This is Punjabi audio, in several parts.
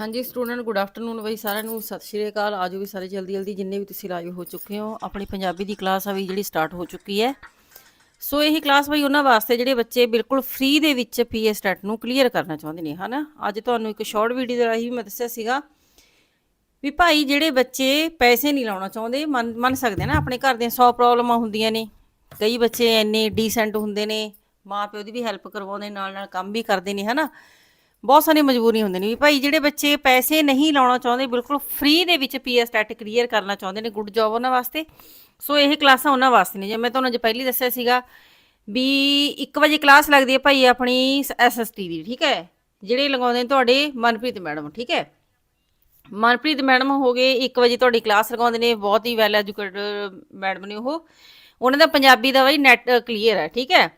ਹਾਂਜੀ ਸਟੂਡੈਂਟ ਗੁੱਡ ਆਫਟਰਨੂਨ ਬਈ ਸਾਰਿਆਂ ਨੂੰ, ਸਤਿ ਸ਼੍ਰੀ ਅਕਾਲ। ਆਜੋ ਵੀ ਸਾਰੇ ਜਲਦੀ ਜਲਦੀ ਜਿੰਨੇ ਵੀ ਤੁਸੀਂ ਲਾਈਵ ਹੋ ਚੁੱਕੇ ਹੋ, ਆਪਣੀ ਪੰਜਾਬੀ ਦੀ ਕਲਾਸ ਆ ਵੀ ਜਿਹੜੀ ਸਟਾਰਟ ਹੋ ਚੁੱਕੀ ਹੈ। ਸੋ ਇਹ ਕਲਾਸ ਬਈ ਉਹਨਾਂ ਵਾਸਤੇ ਜਿਹੜੇ ਬੱਚੇ ਬਿਲਕੁਲ ਫ੍ਰੀ ਦੇ ਵਿੱਚ ਪੀਐਸ ਸਟੈਟ ਨੂੰ ਕਲੀਅਰ ਕਰਨਾ ਚਾਹੁੰਦੇ ਨੇ, ਹਨਾ? ਅੱਜ ਤੁਹਾਨੂੰ ਇੱਕ ਸ਼ਾਰਟ ਵੀਡੀਓ ਦੇ ਰਾਹੀਂ ਮੈਂ ਦੱਸਿਆ ਸੀਗਾ ਵੀ ਭਾਈ ਜਿਹੜੇ ਬੱਚੇ ਪੈਸੇ ਨਹੀਂ ਲਾਉਣਾ ਚਾਹੁੰਦੇ, ਮੰਨ ਮੰਨ ਸਕਦੇ ਨਾ, ਆਪਣੇ ਘਰ ਦੀਆਂ 100 ਪ੍ਰੋਬਲਮਾਂ ਹੁੰਦੀਆਂ ਨੇ। ਕਈ ਬੱਚੇ ਇੰਨੇ ਡੀਸੈਂਟ ਹੁੰਦੇ ਨੇ ਮਾਂ ਪਿਓ ਦੀ ਵੀ ਹੈਲਪ ਕਰਵਾਉਂਦੇ ਨਾਲ ਨਾਲ ਕੰਮ ਵੀ ਕਰਦੇ ਨੇ, ਹਨਾ? ਬਹੁਤ ਸਾਰੀਆਂ ਮਜਬੂਰੀ ਹੁੰਦੇ ਨੇ ਵੀ ਭਾਈ ਜਿਹੜੇ ਬੱਚੇ ਪੈਸੇ ਨਹੀਂ ਲਾਉਣਾ ਚਾਹੁੰਦੇ, ਬਿਲਕੁਲ ਫ੍ਰੀ ਦੇ ਵਿੱਚ ਪੀਐਸ ਟੈਟ ਕਲੀਅਰ ਕਰਨਾ ਚਾਹੁੰਦੇ ਨੇ ਗੁੱਡ ਜੌਬ ਉਹਨਾਂ ਵਾਸਤੇ। ਸੋ ਇਹ ਕਲਾਸਾਂ ਉਹਨਾਂ ਵਾਸਤੇ ਨੇ। ਜੇ ਮੈਂ ਤੁਹਾਨੂੰ ਅੱਜ ਪਹਿਲੀ ਦੱਸਿਆ ਸੀਗਾ ਵੀ 1 ਵਜੇ ਕਲਾਸ ਲੱਗਦੀ ਹੈ ਭਾਈ ਆਪਣੀ ਐਸਐਸਟੀ ਦੀ, ਠੀਕ ਹੈ? ਜਿਹੜੇ ਲਗਾਉਂਦੇ ਨੇ ਤੁਹਾਡੇ ਮਨਪ੍ਰੀਤ ਮੈਡਮ, ਠੀਕ ਹੈ? ਮਨਪ੍ਰੀਤ ਮੈਡਮ ਹੋ ਗਏ 1 ਵਜੇ ਤੁਹਾਡੀ ਕਲਾਸ ਲਗਾਉਂਦੇ ਨੇ, ਬਹੁਤ ਹੀ ਵੈਲ ਐਜੂਕੇਟਡ ਮੈਡਮ ਨੇ ਉਹ। ਉਹਨਾਂ ਦਾ ਪੰਜਾਬੀ ਦਾ ਬਈ ਨੈਟ ਕਲੀਅਰ ਹੈ, ਠੀਕ ਹੈ?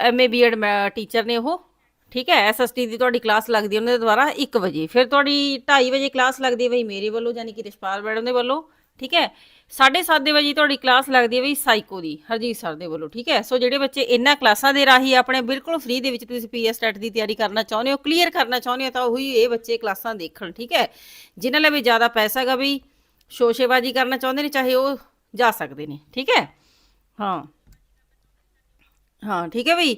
ਐਮਏ ਬੀਐਡ ਟੀਚਰ ਨੇ ਉਹ। ਠੀਕ ਹੈ ਐਸਐਸਟੀ ਦੀ ਤੁਹਾਡੀ ਕਲਾਸ ਲੱਗਦੀ ਹੈ ਉਹਨਾਂ ਦੇ ਦੁਆਰਾ 1 ਵਜੇ। ਫਿਰ ਤੁਹਾਡੀ 2:30 ਵਜੇ ਕਲਾਸ ਲੱਗਦੀ ਹੈ ਬਈ ਮੇਰੇ ਵੱਲੋਂ ਯਾਨੀ ਕਿ ਰਿਸ਼ਪਾਲ ਮੈਡਮ ਦੇ ਵੱਲੋਂ, ਠੀਕ ਹੈ? 7:30 ਵਜੇ ਤੁਹਾਡੀ ਕਲਾਸ ਲੱਗਦੀ ਹੈ ਬਈ ਸਾਈਕੋ ਦੀ, ਹਰਜੀਤ ਸਰ ਦੇ ਵੱਲੋਂ, ਠੀਕ ਹੈ? ਸੋ ਜਿਹੜੇ ਬੱਚੇ ਇਹਨਾਂ ਕਲਾਸਾਂ ਦੇ ਰਾਹੀਂ ਆਪਣੇ ਬਿਲਕੁਲ ਫ੍ਰੀ ਦੇ ਵਿੱਚ ਤੁਸੀਂ ਪੀਐਸ ਟੈਟ ਦੀ ਤਿਆਰੀ ਕਰਨਾ ਚਾਹੁੰਦੇ ਹੋ ਕਲੀਅਰ ਕਰਨਾ ਚਾਹੁੰਦੇ ਹੋ, ਤਾਂ ਉਹੀ ਇਹ ਬੱਚੇ ਕਲਾਸਾਂ ਦੇਖਣ, ਠੀਕ ਹੈ? ਜਿਨ੍ਹਾਂ ਲਈ ਵੀ ਜ਼ਿਆਦਾ ਪੈਸਾ ਹੈਗਾ ਬਈ, ਸ਼ੋਸ਼ੇਬਾਜ਼ੀ ਕਰਨਾ ਚਾਹੁੰਦੇ ਨੇ, ਚਾਹੇ ਉਹ ਜਾ ਸਕਦੇ ਨੇ, ਠੀਕ ਹੈ? ਹਾਂ। ਹਾਂ, ਠੀਕ ਹੈ ਬਈ?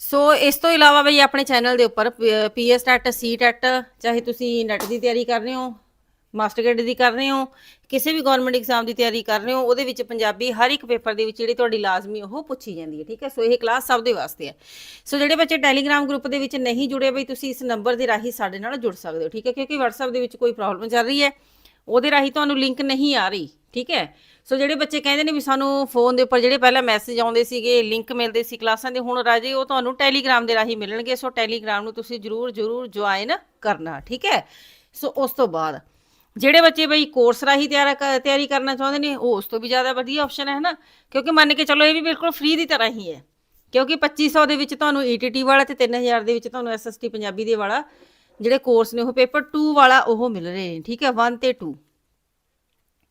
ਸੋ ਇਸ ਤੋਂ ਇਲਾਵਾ ਬਈ ਆਪਣੇ ਚੈਨਲ ਦੇ ਉੱਪਰ ਪੀਐਸ ਟੈਟ ਸੀ ਟੈਟ ਚਾਹੇ ਤੁਸੀਂ ਨੈਟ ਦੀ ਤਿਆਰੀ ਕਰ ਰਹੇ ਹੋ ਮਾਸਟਰ ਗ੍ਰੇਡ ਦੀ ਕਰ ਰਹੇ ਹੋ, ਕਿਸੇ ਵੀ ਗਵਰਨਮੈਂਟ ਐਗਜ਼ਾਮ ਦੀ ਤਿਆਰੀ ਕਰ ਰਹੇ ਹੋ, ਉਹਦੇ ਵਿੱਚ ਪੰਜਾਬੀ ਹਰ ਇੱਕ ਪੇਪਰ ਦੇ ਵਿੱਚ ਜਿਹੜੀ ਤੁਹਾਡੀ ਲਾਜ਼ਮੀ ਉਹ ਪੁੱਛੀ ਜਾਂਦੀ ਹੈ, ਠੀਕ ਹੈ? ਸੋ ਇਹ ਕਲਾਸ ਸਭ ਦੇ ਵਾਸਤੇ ਹੈ। ਸੋ ਜਿਹੜੇ ਬੱਚੇ ਟੈਲੀਗ੍ਰਾਮ ਗਰੁੱਪ ਦੇ ਵਿੱਚ ਨਹੀਂ ਜੁੜੇ, ਬਈ ਤੁਸੀਂ ਇਸ ਨੰਬਰ ਦੇ ਰਾਹੀਂ ਸਾਡੇ ਨਾਲ ਜੁੜ ਸਕਦੇ ਹੋ, ਠੀਕ ਹੈ? ਕਿਉਂਕਿ WhatsApp ਦੇ ਵਿੱਚ ਕੋਈ ਪ੍ਰੋਬਲਮ ਚੱਲ ਰਹੀ ਹੈ। ਉਹਦੇ ਰਾਹੀਂ ਤੁਹਾਨੂੰ ਲਿੰਕ ਨਹੀਂ ਆ ਰਹੀ, ਠੀਕ ਹੈ? ਸੋ ਜਿਹੜੇ ਬੱਚੇ ਕਹਿੰਦੇ ਨੇ ਵੀ ਸਾਨੂੰ ਫੋਨ ਦੇ ਉੱਪਰ ਜਿਹੜੇ ਪਹਿਲਾਂ ਮੈਸੇਜ ਆਉਂਦੇ ਸੀਗੇ ਲਿੰਕ ਮਿਲਦੇ ਸੀ ਕਲਾਸਾਂ ਦੇ, ਹੁਣ ਰਾਜੇ ਉਹ ਤੁਹਾਨੂੰ ਟੈਲੀਗ੍ਰਾਮ ਦੇ ਰਾਹੀਂ ਮਿਲਣਗੇ ਸੋ ਟੈਲੀਗ੍ਰਾਮ ਨੂੰ ਤੁਸੀਂ ਜਰੂਰ ਜਰੂਰ ਜੁਆਇਨ ਕਰਨਾ, ਠੀਕ ਹੈ? ਸੋ ਉਸ ਤੋਂ ਬਾਅਦ ਜਿਹੜੇ ਬੱਚੇ ਬਈ ਕੋਰਸ ਰਾਹੀਂ ਤਿਆਰ ਤਿਆਰੀ ਕਰਨਾ ਚਾਹੁੰਦੇ ਨੇ, ਉਹ ਉਸ ਤੋਂ ਵੀ ਜ਼ਿਆਦਾ ਵਧੀਆ ਆਪਸ਼ਨ ਹੈ ਨਾ ਕਿਉਂਕਿ ਮੰਨ ਕੇ ਚੱਲੋ ਇਹ ਵੀ ਬਿਲਕੁਲ ਫ੍ਰੀ ਦੀ ਤਰ੍ਹਾਂ ਹੀ ਹੈ। ਕਿਉਂਕਿ 2500 ਦੇ ਵਿੱਚ ਤੁਹਾਨੂੰ ETT ਵਾਲਾ ਤੇ 3000 ਦੇ ਵਿੱਚ ਤੁਹਾਨੂੰ SST ਪੰਜਾਬੀ ਦੇ ਵਾਲਾ ਜਿਹੜੇ ਕੋਰਸ ਨੇ ਉਹ ਪੇਪਰ 2 ਵਾਲਾ ਉਹ ਮਿਲ ਰਹੇ ਨੇ, ਠੀਕ ਹੈ 1 ਤੇ 2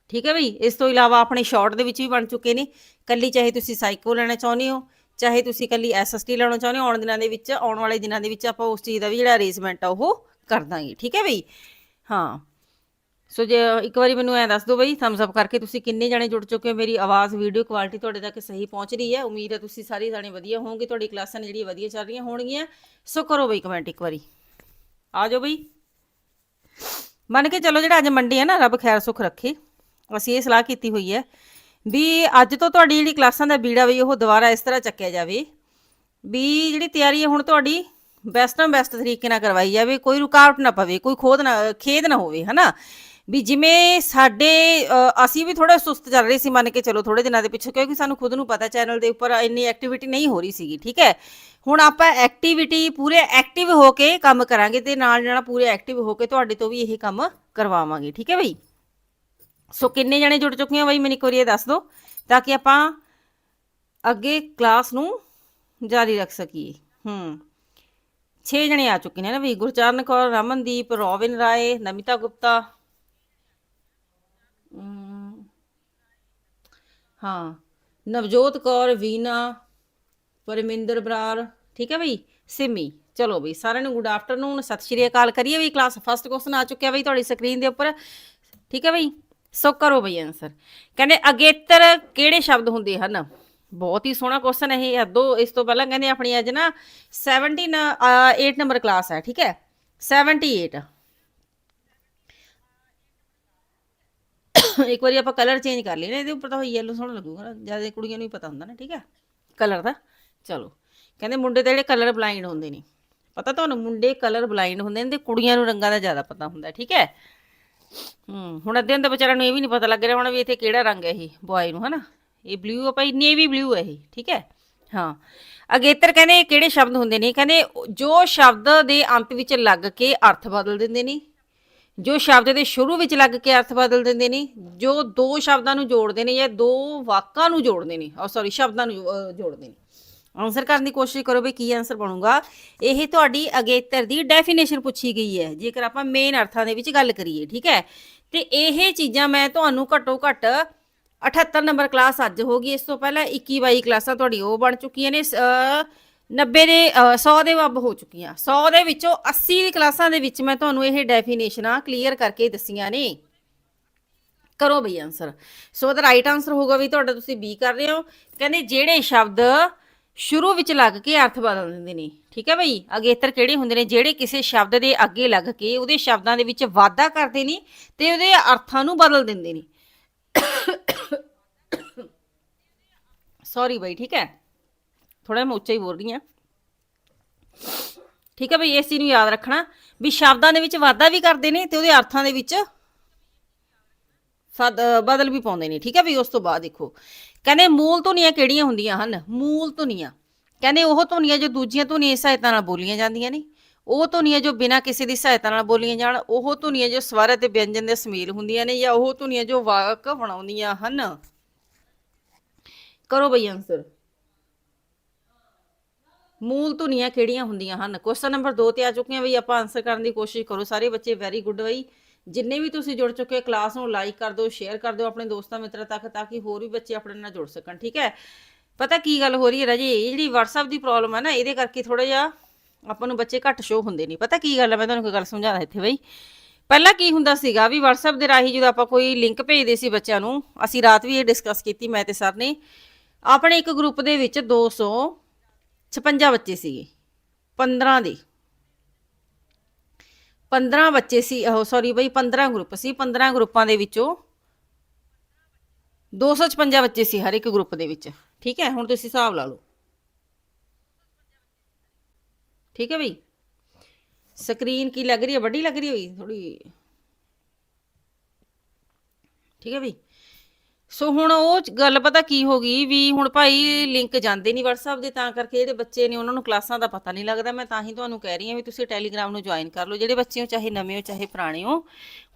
ਠੀਕ ਹੈ ਬਈ, ਇਸ ਤੋਂ ਇਲਾਵਾ ਆਪਣੇ ਸ਼ਾਰਟ ਦੇ ਵਿੱਚ ਵੀ ਬਣ ਚੁੱਕੇ ਨੇ। ਕੱਲੀ ਚਾਹੇ ਤੁਸੀਂ ਸਾਈਕੋ ਲੈਣਾ ਚਾਹੁੰਦੇ ਹੋ, ਚਾਹੇ ਤੁਸੀਂ ਕੱਲੀ ਐਸਐਸਟੀ ਲੈਣਾ ਚਾਹੁੰਦੇ ਹੋ, ਆਉਣ ਦਿਨਾਂ ਦੇ ਵਿੱਚ, ਆਉਣ ਵਾਲੇ ਦਿਨਾਂ ਦੇ ਵਿੱਚ ਆਪਾਂ ਉਸ ਚੀਜ਼ ਦਾ ਵੀ ਜਿਹੜਾ ਅਰੇਂਜਮੈਂਟ ਆ ਉਹ ਕਰ ਦਾਂਗੇ, ਠੀਕ ਹੈ ਬਈ? ਹਾਂ। ਸੋ ਜੇ ਇੱਕ ਵਾਰੀ ਮੈਨੂੰ ਐ ਦੱਸ ਦਿਓ ਬਈ ਥੰਬਸ ਅਪ ਕਰਕੇ ਤੁਸੀਂ ਕਿੰਨੇ ਜਣੇ ਜੁੜ ਚੁੱਕੇ ਹੋ, ਮੇਰੀ ਆਵਾਜ਼ ਵੀਡੀਓ ਕੁਆਲਿਟੀ ਤੁਹਾਡੇ ਤੱਕ ਸਹੀ ਪਹੁੰਚ ਰਹੀ ਹੈ। ਉਮੀਦ ਹੈ ਤੁਸੀਂ ਸਾਰੇ ਜਾਣੇ ਵਧੀਆ ਹੋਵੋਗੇ, ਤੁਹਾਡੀ ਕਲਾਸਾਂ ਨੇ ਜਿਹੜੀਆਂ ਵਧੀਆ ਚੱਲ ਰਹੀਆਂ ਹੋਣਗੀਆਂ। ਸੋ ਕਰੋ ਬਈ ਕਮੈਂਟ ਇੱਕ ਵਾਰੀ। ਆ ਜਾਓ ਬਈ। ਮੰਨ ਕੇ ਚੱਲੋ ਜਿਹੜਾ ਅੱਜ ਮੰਡੀ ਹੈ ਨਾ, ਰੱਬ ਖੈਰ ਸੁਖ ਰੱਖੇ। ਅਸੀਂ ਇਹ ਸਲਾਹ ਕੀਤੀ ਹੋਈ ਹੈ ਵੀ ਅੱਜ ਤੋਂ ਤੁਹਾਡੀ ਜਿਹੜੀ ਕਲਾਸਾਂ ਦਾ ਬੀੜਾ ਵੀ ਉਹ ਦੁਬਾਰਾ ਇਸ ਤਰ੍ਹਾਂ ਚੱਕਿਆ ਜਾਵੇ ਵੀ ਜਿਹੜੀ ਤਿਆਰੀ ਹੈ, ਹੁਣ ਤੁਹਾਡੀ ਬੈਸਟ ਤੋਂ ਬੈਸਟ ਤਰੀਕੇ ਨਾਲ ਕਰਵਾਈ ਜਾਵੇ, ਕੋਈ ਰੁਕਾਵਟ ਨਾ ਪਵੇ, ਕੋਈ ਖੋਦ ਨਾ, ਖੇਦ ਨਾ ਹੋਵੇ, ਹਨਾ? ਵੀ ਜਿਵੇਂ ਸਾਡੇ ਅਸੀਂ ਵੀ ਥੋੜਾ ਸੁਸਤ ਚੱਲ ਰਹੇ ਸੀ ਮੰਨ ਕੇ ਚਲੋ ਥੋੜੇ ਦਿਨਾਂ ਦੇ ਪਿੱਛੇ, ਕਿਉਂਕਿ ਸਾਨੂੰ ਖੁਦ ਨੂੰ ਪਤਾ ਚੈਨਲ ਦੇ ਉੱਪਰ ਇੰਨੀ ਐਕਟੀਵਿਟੀ ਨਹੀਂ ਹੋ ਰਹੀ ਸੀਗੀ, ਠੀਕ ਹੈ? ਹੁਣ ਆਪਾਂ ਐਕਟੀਵਿਟੀ ਪੂਰੇ ਐਕਟਿਵ ਹੋ ਕੇ ਕੰਮ ਕਰਾਂਗੇ ਤੇ ਨਾਲ ਨਾਲ ਪੂਰੇ ਐਕਟਿਵ ਹੋ ਕੇ ਤੁਹਾਡੇ ਤੋਂ ਵੀ ਇਹ ਕੰਮ ਕਰਵਾਵਾਂਗੇ, ਠੀਕ ਹੈ ਬਈ? ਸੋ ਕਿੰਨੇ ਜਣੇ ਜੁੜ ਚੁੱਕੇ ਹੋ ਬਈ? ਮੈਨੂੰ ਇੱਕ ਵਾਰੀ ਇਹ ਦੱਸ ਦਿਓ ਤਾਂ ਕਿ ਆਪਾਂ ਅੱਗੇ ਕਲਾਸ ਨੂੰ ਜਾਰੀ ਰੱਖ ਸਕੀਏ। ਹੂੰ। 6 ਜਣੇ ਆ ਚੁੱਕੇ ਨੇ ਨਾ ਵੀ ਗੁਰਚਰਨ ਕੌਰ, ਰਮਨਦੀਪ ਰੋਵਿਨ ਰਾਏ, ਨਮਿਤਾ ਗੁਪਤਾ। ਹਾਂ। ਨਵਜੋਤ ਕੌਰ, ਵੀਨਾ ਪਰਮਿੰਦਰ ਬਰਾਰ, ਠੀਕ ਹੈ ਬਈ? ਸਿਮੀ, ਚਲੋ ਬਈ, ਸਾਰਿਆਂ ਨੂੰ ਗੁੱਡ ਆਫਟਰਨੂਨ ਸਤਿ ਸ਼੍ਰੀ ਅਕਾਲ ਕਰੀਏ ਬਈ ਕਲਾਸ ਫਸਟ ਕੁਐਸਚਨ ਆ ਚੁੱਕਿਆ ਬਈ ਤੁਹਾਡੀ ਸਕਰੀਨ ਦੇ ਉੱਪਰ। ਠੀਕ ਹੈ ਬਈ? ਸੋ ਕਰੋ ਬਈ ਆਨਸਰ ਕਹਿੰਦੇ, ਅਗੇਤਰ ਕਿਹੜੇ ਸ਼ਬਦ ਹੁੰਦੇ ਹਨ? ਬਹੁਤ ਹੀ ਸੋਹਣਾ ਕੁਐਸਚਨ ਹੈ ਇਹ ਦੋ ਇਸ ਤੋਂ ਪਹਿਲਾਂ ਕਹਿੰਦੇ ਆਪਣੀ ਅੱਜ ਨਾ 17 8 ਨੰਬਰ ਕਲਾਸ ਹੈ, ਠੀਕ ਹੈ? 78 ਇੱਕ ਵਾਰੀ ਆਪਾਂ ਕਲਰ ਚੇਂਜ ਕਰ ਲਈ ਨਾ, ਇਹਦੇ ਉੱਪਰ ਤਾਂ ਯੈਲੋ ਸੋਹਣਾ ਲੱਗੂਗਾ ਜ਼ਿਆਦਾ ਕੁੜੀਆਂ ਨੂੰ ਹੀ ਪਤਾ ਹੁੰਦਾ ਨਾ, ਠੀਕ ਹੈ? ਕਲਰ ਦਾ। ਚਲੋ। ਕਹਿੰਦੇ ਮੁੰਡੇ ਤਾਂ ਜਿਹੜੇ ਕਲਰ ਬਲਾਈਂਡ ਹੁੰਦੇ ਨੇ। ਪਤਾ ਤੁਹਾਨੂੰ ਮੁੰਡੇ ਕਲਰ ਬਲਾਈਂਡ ਹੁੰਦੇ ਨੇ ਤੇ ਕੁੜੀਆਂ ਨੂੰ ਰੰਗਾਂ ਦਾ ਜ਼ਿਆਦਾ ਪਤਾ ਹੁੰਦਾ ਠੀਕ ਹੈ? ਹੂੰ ਹੁਣ ਅੱਧੇ ਦੇ ਵਿਚਾਰਿਆਂ ਨੂੰ ਇਹ ਵੀ ਨਹੀਂ ਪਤਾ ਲੱਗ ਰਿਹਾ ਹੁਣ ਵੀ ਇੱਥੇ ਕਿਹੜਾ ਰੰਗ ਹੈ ਇਹ ਬॉय ਨੂੰ ਹਨਾ? ਇਹ ਬਲੂ ਆ ਭਾਈ ਨੇਵੀ ਬਲੂ ਹੈ ਇਹ ਠੀਕ ਹੈ? ਹਾਂ। ਅਗੇਤਰ ਕਹਿੰਦੇ ਇਹ ਕਿਹੜੇ ਸ਼ਬਦ ਹੁੰਦੇ ਨੇ? ਕਹਿੰਦੇ ਜੋ ਸ਼ਬਦ ਦੇ ਅੰਤ ਵਿੱਚ ਲੱਗ ਕੇ ਅਰਥ ਬਦਲ ਦਿੰਦੇ ਨੇ। ਜੋ ਸ਼ਬਦ ਦੇ ਸ਼ੁਰੂ ਵਿੱਚ ਲੱਗ ਕੇ ਅਰਥ ਬਦਲ ਦਿੰਦੇ ਨੇ। ਜੋ ਦੋ ਸ਼ਬਦਾਂ ਨੂੰ ਜੋੜਦੇ ਨੇ ਜਾਂ ਦੋ ਵਾਕਾਂ ਨੂੰ ਜੋੜਦੇ ਨੇ। ਔਰ ਸੌਰੀ ਸ਼ਬਦਾਂ ਨੂੰ ਅਹ, ਜੋੜਦੇ ਨੇ। ਆਨਸਰ ਕਰਨ ਦੀ ਕੋਸ਼ਿਸ਼ ਕਰੋ ਵੀ ਕੀ ਆਨਸਰ ਬਣੂਗਾ। ਇਹ ਤੁਹਾਡੀ ਅਗੇਤਰ ਦੀ ਡੈਫੀਨੇਸ਼ਨ ਪੁੱਛੀ ਗਈ ਹੈ। ਜੇਕਰ ਆਪਾਂ ਮੇਨ ਅਰਥਾਂ ਦੇ ਵਿੱਚ ਗੱਲ ਕਰੀਏ ਠੀਕ ਹੈ? ਤੇ ਇਹ ਚੀਜ਼ਾਂ ਮੈਂ ਤੁਹਾਨੂੰ ਘੱਟੋ ਘੱਟ 78 ਨੰਬਰ ਕਲਾਸ ਅੱਜ ਹੋ ਗਈ। ਇਸ ਤੋਂ ਪਹਿਲਾਂ 21 22 ਕਲਾਸਾਂ ਤੁਹਾਡੀ ਉਹ ਬਣ ਚੁੱਕੀਆਂ ਨੇ 90 ਦੇ ਅ, 100 ਦੇ ਵੱਬ ਹੋ ਚੁੱਕੀਆਂ। 100 ਦੇ ਵਿੱਚੋਂ 80 ਦੀ ਕਲਾਸਾਂ ਦੇ ਵਿੱਚ ਮੈਂ ਤੁਹਾਨੂੰ ਇਹ ਡੈਫੀਨੇਸ਼ਨਾਂ ਕਲੀਅਰ ਕਰਕੇ ਦੱਸੀਆਂ ਨੇ। ਕਰੋ ਬਈ ਆਨਸਰ ਸੋ ਦਾ ਰਾਈਟ ਆਨਸਰ ਹੋਊਗਾ ਵੀ ਤੁਹਾਡਾ ਤੁਸੀਂ ਬੀ ਕਰ ਰਹੇ ਹੋ। ਕਹਿੰਦੇ ਜਿਹੜੇ ਸ਼ਬਦ ਸ਼ੁਰੂ ਵਿੱਚ ਲੱਗ ਕੇ ਅਰਥ ਬਦਲ ਦਿੰਦੇ ਨੇ। ਠੀਕ ਹੈ ਬਈ? ਅਗੇਤਰ ਕਿਹੜੇ ਹੁੰਦੇ ਨੇ? ਜਿਹੜੇ ਕਿਸੇ ਸ਼ਬਦ ਦੇ ਅੱਗੇ ਲੱਗ ਕੇ ਉਹਦੇ ਸ਼ਬਦਾਂ ਦੇ ਵਿੱਚ ਵਾਧਾ ਕਰਦੇ ਨੇ ਤੇ ਉਹਦੇ ਅਰਥਾਂ ਨੂੰ ਬਦਲ ਦਿੰਦੇ ਨੇ। ਸੌਰੀ ਬਈ, ਠੀਕ ਹੈ? ਥੋੜਾ ਮੈਂ ਉੱਚਾ ਹੀ ਬੋਲ ਰਹੀ ਹਾਂ। ਠੀਕ ਹੈ ਬਈ, ਇਸ ਚੀਜ਼ ਨੂੰ ਯਾਦ ਰੱਖਣਾ ਵੀ ਸ਼ਬਦਾਂ ਦੇ ਵਿੱਚ ਵਾਧਾ ਵੀ ਕਰਦੇ ਨੇ ਤੇ ਉਹਦੇ ਅਰਥਾਂ ਦੇ ਵਿੱਚ ਸਦ, ਬਦਲ ਵੀ ਪਾਉਂਦੇ ਨੇ। ਠੀਕ ਹੈ ਬਈ, ਉਸ ਤੋਂ ਬਾਅਦ ਦੇਖੋ। ਕਹਿੰਦੇ ਮੂਲ ਧੁਨੀਆਂ ਕਿਹੜੀਆਂ ਹੁੰਦੀਆਂ ਹਨ? ਮੂਲ ਧੁਨੀਆਂ। ਕਹਿੰਦੇ ਉਹ ਧੁਨੀਆਂ ਜੋ ਦੂਜੀਆਂ ਧੁਨੀਆਂ ਦੀ ਸਹਾਇਤਾ ਨਾਲ ਬੋਲੀਆਂ ਜਾਂਦੀਆਂ ਨੇ। ਉਹ ਧੁਨੀਆਂ ਜੋ ਬਿਨਾਂ ਕਿਸੇ ਦੀ ਸਹਾਇਤਾ ਨਾਲ ਬੋਲੀਆਂ ਜਾਣ, ਉਹ ਧੁਨੀਆਂ ਜੋ ਸਵਰ ਅਤੇ ਵਿਅੰਜਨ ਦੇ ਸਮੇਲ ਹੁੰਦੀਆਂ ਨੇ ਜਾਂ ਉਹ ਧੁਨੀਆਂ ਜੋ ਵਾਕ ਬਣਾਉਂਦੀਆਂ ਹਨ। ਕਰੋ ਬਈ ਆਨਸਰ ਮੂਲ ਧੁਨੀਆਂ ਕਿਹੜੀਆਂ ਹੁੰਦੀਆਂ ਹਨ? ਕੁਐਸਚਨ ਨੰਬਰ 2 ਤੇ ਆ ਚੁੱਕੇ ਚੁੱਕੀਆਂ ਬਈ, ਆਪਾਂ ਆਨਸਰ ਕਰਨ ਦੀ ਕੋਸ਼ਿਸ਼ ਕਰੋ। ਸਾਰੇ ਬੱਚੇ ਵੈਰੀ ਗੁੱਡ ਬਈ। ਜਿੰਨੇ ਵੀ ਤੁਸੀਂ ਜੁੜ ਚੁੱਕੇ ਕਲਾਸ ਨੂੰ ਲਾਈਕ ਕਰ ਦਿਓ ਸ਼ੇਅਰ ਕਰ ਦਿਓ ਆਪਣੇ ਦੋਸਤਾਂ ਮਿੱਤਰਾਂ ਤੱਕ, ਤਾਂ ਕਿ ਹੋਰ ਵੀ ਬੱਚੇ ਆਪਣੇ ਨਾਲ ਜੁੜ ਸਕਣ, ਠੀਕ ਹੈ? ਪਤਾ ਕੀ ਗੱਲ ਹੋ ਰਹੀ ਹੈ ਰਾਜੇ? ਇਹ ਜਿਹੜੀ WhatsApp ਦੀ ਪ੍ਰੋਬਲਮ ਹੈ ਨਾ, ਇਹਦੇ ਕਰਕੇ ਥੋੜਾ ਜਿਹਾ ਆਪਾਂ ਨੂੰ ਬੱਚੇ ਘੱਟ ਸ਼ੋ ਹੁੰਦੇ ਨਹੀਂ। ਪਤਾ ਕੀ ਗੱਲ ਹੈ? ਮੈਂ ਤੁਹਾਨੂੰ ਕੋਈ ਗੱਲ ਸਮਝਾਦਾ ਇੱਥੇ ਬਈ। ਪਹਿਲਾਂ ਕੀ ਹੁੰਦਾ ਸੀਗਾ ਵੀ WhatsApp ਦੇ ਰਾਹੀਂ ਜਦੋਂ ਆਪਾਂ ਕੋਈ ਲਿੰਕ ਭੇਜਦੇ ਸੀ ਬੱਚਿਆਂ ਨੂੰ, ਅਸੀਂ ਰਾਤ ਵੀ ਇਹ ਡਿਸਕਸ ਕੀਤੀ, ਮੈਂ ਤੇ ਸਰ ਨੇ। ਆਪਣੇ ਇੱਕ ਗਰੁੱਪ ਦੇ ਵਿੱਚ 256 ਬੱਚੇ ਸੀਗੇ 15 ਦੇ। 15 ਬੱਚੇ ਸੀ, ਉਹ ਸੌਰੀ ਬਈ 15 ਗਰੁੱਪ ਸੀ 15 ਗਰੁੱਪਾਂ ਦੇ ਵਿੱਚੋਂ 256 ਬੱਚੇ ਸੀ ਹਰ ਇੱਕ ਗਰੁੱਪ ਦੇ ਵਿੱਚ। ਠੀਕ ਹੈ? ਹੁਣ ਤੁਸੀਂ ਹਿਸਾਬ ਲਾ ਲਓ। ਠੀਕ ਹੈ ਬਈ? ਸਕਰੀਨ ਕੀ ਲੱਗ ਰਹੀ ਹੈ? ਵੱਡੀ ਲੱਗ ਰਹੀ ਹੋਈ ਥੋੜੀ ਠੀਕ ਹੈ ਬਈ? ਸੋ ਹੁਣ ਉਹ ਗੱਲ ਪਤਾ ਕੀ ਹੋ ਗਈ ਵੀ ਹੁਣ ਭਾਈ ਲਿੰਕ ਜਾਂਦੇ ਨਹੀਂ WhatsApp ਦੇ, ਤਾਂ ਕਰਕੇ ਜਿਹੜੇ ਬੱਚੇ ਨੇ ਉਹਨਾਂ ਨੂੰ ਕਲਾਸਾਂ ਦਾ ਪਤਾ ਨਹੀਂ ਲੱਗਦਾ। ਮੈਂ ਤਾਂ ਹੀ ਤੁਹਾਨੂੰ ਕਹਿ ਰਹੀ ਹਾਂ ਵੀ ਤੁਸੀਂ Telegram ਨੂੰ ਜੁਆਇਨ ਕਰ ਲਓ। ਜਿਹੜੇ ਬੱਚੇ ਹੋ, ਚਾਹੇ ਨਵੇਂ ਹੋ, ਚਾਹੇ ਪੁਰਾਣੇ ਹੋ,